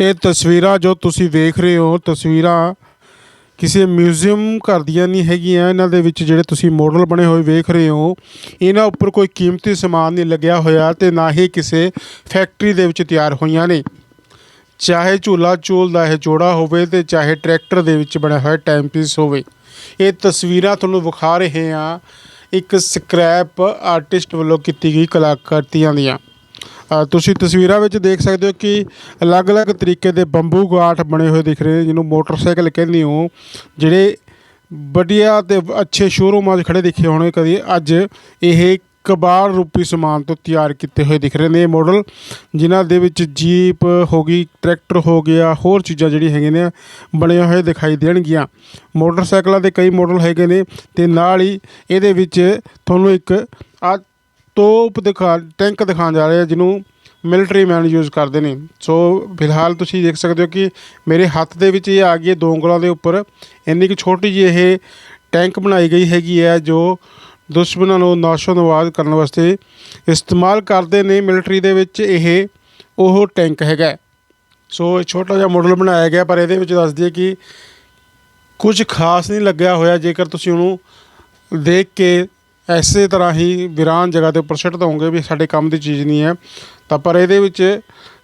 ਇਹ ਤਸਵੀਰਾਂ ਜੋ ਤੁਸੀਂ ਵੇਖ ਰਹੇ ਹੋ, ਤਸਵੀਰਾਂ ਕਿਸੇ ਮਿਊਜ਼ੀਅਮ ਘਰ ਦੀਆਂ ਨਹੀਂ ਹੈਗੀਆਂ। ਇਹਨਾਂ ਦੇ ਵਿੱਚ ਜਿਹੜੇ ਤੁਸੀਂ ਮਾਡਲ ਬਣੇ ਹੋਏ ਵੇਖ ਰਹੇ ਹੋ, ਇਹਨਾਂ ਉੱਪਰ ਕੋਈ ਕੀਮਤੀ ਸਮਾਨ ਨਹੀਂ ਲੱਗਿਆ ਹੋਇਆ ਤੇ ਨਾ ਹੀ ਕਿਸੇ ਫੈਕਟਰੀ ਦੇ ਵਿੱਚ ਤਿਆਰ ਹੋਈਆਂ ਨੇ। ਚਾਹੇ ਝੂਲਾ ਝੂਲ ਦਾ ਇਹ ਜੋੜਾ ਹੋਵੇ ਤੇ ਚਾਹੇ ਟਰੈਕਟਰ ਦੇ ਵਿੱਚ ਬਣਿਆ ਹੋਇਆ ਟਾਈਮ ਪੀਸ ਹੋਵੇ। ਇਹ ਤਸਵੀਰਾਂ ਤੁਹਾਨੂੰ ਵਿਖਾ ਰਹੇ ਹਾਂ। ਇੱਕ ਸਕ੍ਰੈਪ ਆਰਟਿਸਟ ਵੱਲੋਂ ਕੀਤੀ ਗਈ ਕਲਾਕ੍ਰਿਤੀਆਂ ਦੀਆਂ। ਤੁਸੀਂ ਤਸਵੀਰਾਂ ਵਿੱਚ ਦੇਖ ਸਕਦੇ ਹੋ ਕਿ ਅਲੱਗ-ਅਲੱਗ ਤਰੀਕੇ ਦੇ ਬੰਬੂ ਗਾਠ ਬਣੇ ਹੋਏ ਦਿਖ ਰਹੇ ਨੇ, ਜਿਹਨੂੰ ਮੋਟਰਸਾਈਕਲ ਕਹਿੰਦੇ ਹੋ, ਜਿਹੜੇ ਵਧੀਆ ਤੇ ਅੱਛੇ ਸ਼ੋਰੂਮਾਂ 'ਚ ਖੜੇ ਦਿਖੇ ਹੋਣੇ ਕਦੀ। ਅੱਜ ਇਹ ਕਬਾੜ ਰੂਪੀ ਸਮਾਨ ਤੋਂ ਤਿਆਰ ਕੀਤੇ ਹੋਏ ਦਿਖ ਰਹੇ ਨੇ ਇਹ ਮਾਡਲ ਜਿਨ੍ਹਾਂ ਦੇ ਵਿੱਚ ਜੀਪ ਹੋ ਗਈ ਟਰੈਕਟਰ ਹੋ ਗਿਆ, ਹੋਰ ਚੀਜ਼ਾਂ ਜਿਹੜੀਆਂ ਹੈਗੀਆਂ ਨੇ ਬਣੇ ਹੋਏ ਦਿਖਾਈ ਦੇਣਗੀਆਂ। ਮੋਟਰਸਾਈਕਲਾਂ ਦੇ ਕਈ ਮਾਡਲ ਹੈਗੇ ਨੇ ਤੇ ਨਾਲ ਹੀ ਇਹਦੇ ਵਿੱਚ ਤੁਹਾਨੂੰ ਇੱਕ ਆ ਤੋਪ ਦਿਖਾ, ਟੈਂਕ ਦਿਖਾਉਣ ਜਾ ਰਿਹਾ ਜਿਹਨੂੰ ਮਿਲਟਰੀ ਮੈਨ ਯੂਜ਼ ਕਰਦੇ ਨੇ। ਸੋ ਫਿਲਹਾਲ ਤੁਸੀਂ ਦੇਖ ਸਕਦੇ ਹੋ ਕਿ ਮੇਰੇ ਹੱਥ ਦੇ ਵਿੱਚ ਇਹ ਆ ਗਈ ਹੈ ਦੋ ਉਂਗਲਾਂ ਦੇ ਉੱਪਰ। ਇੰਨੀ ਕਿ ਛੋਟੀ ਜਿਹੀ ਇਹ ਟੈਂਕ ਬਣਾਈ ਗਈ ਹੈਗੀ ਹੈ, ਜੋ ਦੁਸ਼ਮਣਾਂ ਨੂੰ ਨਾਸ਼ੋ ਨਵਾਜ਼ ਕਰਨ ਵਾਸਤੇ ਇਸਤੇਮਾਲ ਕਰਦੇ ਨੇ। ਮਿਲਟਰੀ ਦੇ ਵਿੱਚ ਇਹ, ਉਹ ਟੈਂਕ ਹੈਗਾ ਸੋ ਇਹ ਛੋਟਾ ਜਿਹਾ ਮਾਡਲ ਬਣਾਇਆ ਗਿਆ, ਪਰ ਇਹਦੇ ਵਿੱਚ ਦੱਸ ਦਈਏ ਕਿ ਕੁਝ ਖਾਸ ਨਹੀਂ ਲੱਗਿਆ ਹੋਇਆ। ਜੇਕਰ ਤੁਸੀਂ ਉਹਨੂੰ ਦੇਖ ਕੇ ਐਸੇ ਤਰ੍ਹਾਂ ਹੀ ਵਿਰਾਨ ਜਗ੍ਹਾ ਦੇ ਉੱਪਰ ਸਿੱਟ ਦੋਗੇ ਵੀ ਸਾਡੇ ਕੰਮ ਦੀ ਚੀਜ਼ ਨਹੀਂ ਹੈ। ਤਾਂ ਪਰ ਇਹਦੇ ਵਿੱਚ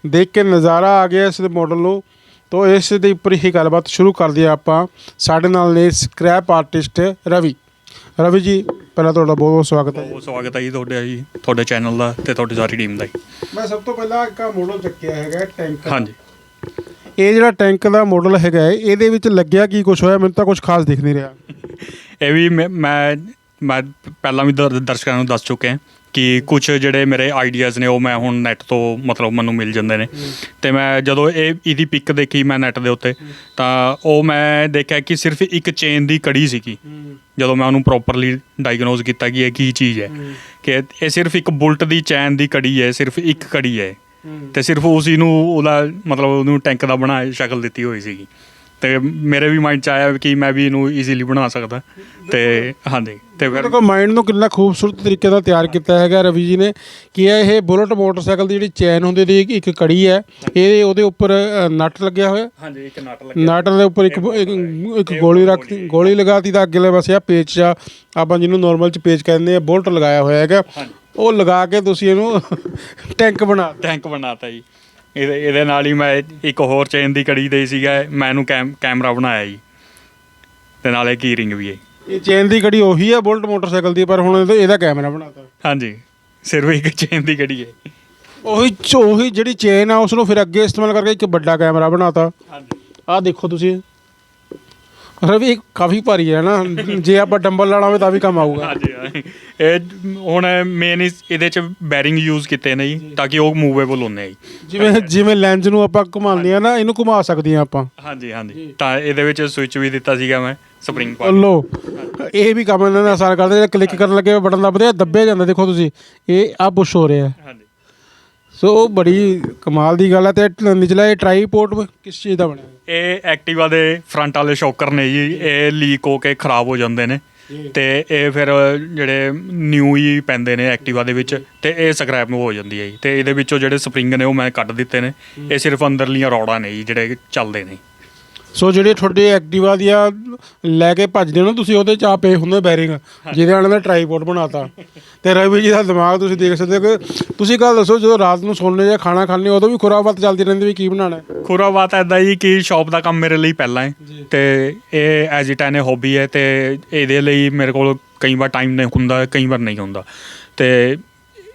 ਦੇਖ ਕੇ ਨਜ਼ਾਰਾ ਆ ਗਿਆ ਇਸ ਮਾਡਲ ਨੂੰ। ਤੋਂ ਇਸ ਦੇ ਉੱਪਰ ਹੀ ਗੱਲਬਾਤ ਸ਼ੁਰੂ ਕਰਦੇ ਹਾਂ ਆਪਾਂ। ਸਾਡੇ ਨਾਲ ਨੇ ਸਕ੍ਰੈਪ ਆਰਟਿਸਟ ਰਵੀ। ਰਵੀ ਜੀ ਪਹਿਲਾਂ ਤੁਹਾਡਾ ਬਹੁਤ ਬਹੁਤ ਸਵਾਗਤ ਹੈ ਬਹੁਤ ਸਵਾਗਤ ਹੈ ਜੀ ਤੁਹਾਡਾ ਜੀ ਤੁਹਾਡੇ ਚੈਨਲ ਦਾ ਤੇ ਤੁਹਾਡੀ ਸਾਰੀ ਟੀਮ ਦਾ ਜੀ। ਮੈਂ ਸਭ ਤੋਂ ਪਹਿਲਾਂ ਇੱਕ ਮਾਡਲ ਚੱਕਿਆ ਹੈਗਾ ਟੈਂਕ ਹਾਂਜੀ। ਇਹ ਜਿਹੜਾ ਟੈਂਕ ਦਾ ਮਾਡਲ ਹੈਗਾ ਹੈ, ਇਹਦੇ ਵਿੱਚ ਲੱਗਿਆ ਕੀ ਕੁਝ ਹੋਇਆ? ਮੈਨੂੰ ਤਾਂ ਕੁਝ ਖਾਸ ਦਿਖ ਨਹੀਂ ਰਿਹਾ। ਇਹ ਵੀ ਮੈਂ ਮੈਂ ਮੈਂ ਪਹਿਲਾਂ ਵੀ ਦਰ- ਦਰਸ਼ਕਾਂ ਨੂੰ ਦੱਸ ਚੁੱਕਿਆ ਕਿ ਕੁਝ ਜਿਹੜੇ ਮੇਰੇ ਆਈਡੀਆਜ਼ ਨੇ ਉਹ ਮੈਂ ਹੁਣ ਨੈਟ ਤੋਂ ਮਤਲਬ ਮੈਨੂੰ ਮਿਲ ਜਾਂਦੇ ਨੇ। ਤੇ ਮੈਂ ਜਦੋਂ ਇਹ ਇਹਦੀ ਪਿਕ ਦੇਖੀ ਮੈਂ ਨੈਟ ਦੇ ਉੱਤੇ ਤਾਂ ਉਹ ਮੈਂ ਦੇਖਿਆ ਕਿ ਸਿਰਫ ਇੱਕ ਚੇਨ ਦੀ ਕੜੀ ਸੀਗੀ। ਜਦੋਂ ਮੈਂ ਉਹਨੂੰ ਪ੍ਰੋਪਰਲੀ ਡਾਇਗਨੋਸ ਕੀਤਾ ਕਿ ਇਹ ਕੀ ਚੀਜ਼ ਹੈ। ਕਿ ਇਹ ਸਿਰਫ ਇੱਕ ਬੁਲਟ ਦੀ ਚੈਨ ਦੀ ਕੜੀ ਹੈ ਸਿਰਫ ਇੱਕ ਕੜੀ ਹੈ। ਤੇ ਸਿਰਫ ਉਸੇ ਨੂੰ ਉਹਦਾ ਮਤਲਬ ਉਹਨੂੰ ਟੈਂਕ ਦਾ ਬਣਾ ਸ਼ਕਲ ਦਿੱਤੀ ਹੋਈ ਸੀਗੀ। ਤੇ ਮੇਰੇ ਵੀ ਮਾਈਂਡ ਚ ਆਇਆ ਕਿ ਮੈਂ ਵੀ ਇਹਨੂੰ ਈਜ਼ੀਲੀ ਬਣਾ ਸਕਦਾ। ਤੇ ਹਾਂਜੀ ਤੇ ਫਿਰ ਦੇਖੋ ਮਾਈਂਡ ਨੂੰ ਕਿੰਨਾ ਖੂਬਸੂਰਤ ਤਰੀਕੇ ਨਾਲ ਤਿਆਰ ਕੀਤਾ ਹੈਗਾ ਰਵੀ ਜੀ ਨੇ ਕਿ ਇਹ ਬੁਲਟ ਮੋਟਰਸਾਈਕਲ ਦੀ ਜਿਹੜੀ ਚੈਨ ਹੁੰਦੀ ਉਹਦੀ ਇੱਕ- ਕੜੀ ਹੈ। ਇਹ ਉਹਦੇ ਉੱਪਰ ਨਟ ਲੱਗਿਆ ਹੋਇਆ। ਹਾਂਜੀ ਇੱਕ ਨਟ ਨਟ ਦੇ ਉੱਪਰ ਇੱਕ ਇੱਕ- ਗੋਲੀ ਰੱਖਤੀ ਗੋਲੀ ਲਗਾਤੀ ਤਾਂ ਅੱਗੇਲੇ ਪਾਸੇ ਆ ਪੇਚ ਆ ਆਪਾਂ ਜਿਹਨੂੰ ਨਾਰਮਲ ਚ ਪੇਚ ਕਹਿੰਦੇ ਆ ਬੁਲਟ ਲਗਾਇਆ ਹੋਇਆ ਹੈਗਾ। ਉਹ ਲਗਾ ਕੇ ਤੁਸੀਂ ਇਹਨੂੰ ਟੈਂਕ ਬਣਾ। ਟੈਂਕ ਬਣਾਤਾ ਜੀ। ਇਹਦੇ ਇਹਦੇ ਨਾਲ ਹੀ ਮੈਂ ਇੱਕ ਹੋਰ ਚੇਨ ਦੀ ਕੜੀ ਦੇ ਸੀਗਾ ਮੈਂ ਇਹਨੂੰ ਕੈਮ ਕੈਮਰਾ ਬਣਾਇਆ ਜੀ। ਤੇ ਨਾਲੇ ਕੀ ਰਿੰਗ ਵੀ ਹੈ। ਇਹ ਚੈਨ ਦੀ ਕੜੀ ਉਹੀ ਹੈ ਬੁਲਟ ਮੋਟਰਸਾਈਕਲ ਦੀ ਪਰ ਹੁਣ ਇਹਦਾ- ਕੈਮਰਾ ਬਣਾਤਾ। ਹਾਂਜੀ ਸਿਰਫ ਇੱਕ ਚੇਨ ਦੀ ਕੜੀ ਹੈ। ਉਹੀ ਉਹੀ ਜਿਹੜੀ ਚੇਨ ਆ ਉਸ ਨੂੰ ਫਿਰ ਅੱਗੇ ਇਸਤੇਮਾਲ ਕਰਕੇ ਇੱਕ ਵੱਡਾ ਕੈਮਰਾ ਬਣਾਤਾ। ਹਾਂਜੀ। ਆਹ ਦੇਖੋ ਤੁਸੀਂ। ਰਵੀ ਇਹ ਕਾਫੀ ਭਾਰੀ ਹੈ ਨਾ ਜੇ ਆਪਾਂ ਡੰਬਲ ਲਾਣਾ ਹੋਵੇ ਤਾਂ ਵੀ ਕੰਮ ਆਊਗਾ। ਹਾਂਜੀ। ਇਹ ਹੁਣ ਮੇਨ ਇਹਦੇ ਚ ਬੈਰਿੰਗ ਯੂਜ਼ ਕੀਤੇ ਨੇ ਜੀ ਤਾਂ ਕਿ ਉਹ ਮੂਵੇਬਲ ਹੁੰਦੇ ਆ ਜੀ। ਜਿਵੇਂ ਜਿਵੇਂ ਲੈਂਸ ਨੂੰ ਆਪਾਂ ਘੁਮਾਉਂਦੇ ਆ ਨਾ ਇਹਨੂੰ ਘੁਮਾ ਸਕਦੀਆਂ ਆਪਾਂ। ਹਾਂਜੀ ਹਾਂਜੀ। ਤਾਂ ਇਹਦੇ ਵਿੱਚ ਸਵਿਚ ਵੀ ਦਿੱਤਾ ਸੀਗਾ ਮੈਂ ਸਪਰਿੰਗ ਪਾ ਲੋ ਇਹ ਵੀ ਕੰਮ ਇਹਨਾਂ ਨੇ ਆਸਾਨ ਕਰਦੇ ਜਿਹੜਾ ਕਲਿੱਕ ਕਰਨ ਲੱਗੇ ਬਟਨ ਦੱਬਦੇ ਆ ਦੱਬਿਆ ਜਾਂਦਾ ਦੇਖੋ ਤੁਸੀਂ। ਇਹ ਆ ਪੁਸ਼ ਹੋ ਰਿਹਾ। ਹਾਂਜੀ। ਸੋ ਉਹ ਬੜੀ ਕਮਾਲ ਦੀ ਗੱਲ ਹੈ ਤੇ ਨਿਚਲਾ ਇਹ ਟ੍ਰਾਈਪੋਰਟ ਕਿਸ ਚੀਜ਼ ਦਾ ਬਣਿਆ ਇਹ ਐਕਟਿਵਾ ਦੇ ਫਰੰਟ ਵਾਲੇ ਸ਼ੌਕਰ ਨੇ ਜੀ ਇਹ ਲੀਕ ਹੋ ਕੇ ਖਰਾਬ ਹੋ ਜਾਂਦੇ ਨੇ ਤੇ ਇਹ ਫਿਰ ਜਿਹੜੇ ਨਿਊ ਹੀ ਪੈਂਦੇ ਨੇ ਐਕਟਿਵਾ ਦੇ ਵਿੱਚ ਤੇ ਇਹ ਸਕ੍ਰੈਪ ਹੋ ਜਾਂਦੀ ਹੈ ਜੀ। ਤੇ ਇਹਦੇ ਵਿੱਚੋਂ ਜਿਹੜੇ ਸਪਰਿੰਗ ਨੇ ਉਹ ਮੈਂ ਕੱਢ ਦਿੱਤੇ ਨੇ। ਇਹ ਸਿਰਫ ਅੰਦਰਲੀਆਂ ਰੌੜਾਂ ਨੇ ਜੀ ਜਿਹੜੇ ਚੱਲਦੇ ਨੇ। ਸੋ ਜਿਹੜੇ ਤੁਹਾਡੇ ਐਕਟਿਵਾ ਦੀਆਂ ਲੈ ਕੇ ਭੱਜਦੇ ਹੋ ਨਾ ਤੁਸੀਂ ਉਹਦੇ ਚ ਆ ਪਏ ਹੁੰਦੇ ਬੈਰਿੰਗ ਜਿਹਦੇ ਨਾਲ ਦਾ ਟ੍ਰਾਈਪੋਡ ਬਣਾਤਾ। ਤੇ ਰਵੀ ਜੀ ਦਾ ਦਿਮਾਗ ਤੁਸੀਂ ਦੇਖ ਸਕਦੇ ਹੋ ਕਿ ਤੁਸੀਂ ਗੱਲ ਦੱਸੋ ਜਦੋਂ ਰਾਤ ਨੂੰ ਸੌਂਦੇ ਜਾਂ ਖਾਣਾ ਖਾਂਦੇ ਉਦੋਂ ਵੀ ਖੁਰਾਫਾਤ ਚੱਲਦੀ ਰਹਿੰਦੀ ਵੀ ਕੀ ਬਣਾਉਣਾ ਹੈ? ਖੁਰਾ ਬਾਤ ਐਦਾਂ ਜੀ ਕਿ ਸ਼ਾਪ ਦਾ ਕੰਮ ਮੇਰੇ ਲਈ ਪਹਿਲਾਂ ਹੈ ਤੇ ਇਹ ਐਜ਼ ਇਟ ਐਨ ਹੌਬੀ ਹੈ ਤੇ ਇਹਦੇ ਲਈ ਮੇਰੇ ਕੋਲ ਕਈ ਵਾਰ ਟਾਈਮ ਨਹੀਂ ਹੁੰਦਾ ਕਈ ਵਾਰ ਨਹੀਂ ਹੁੰਦਾ। ਤੇ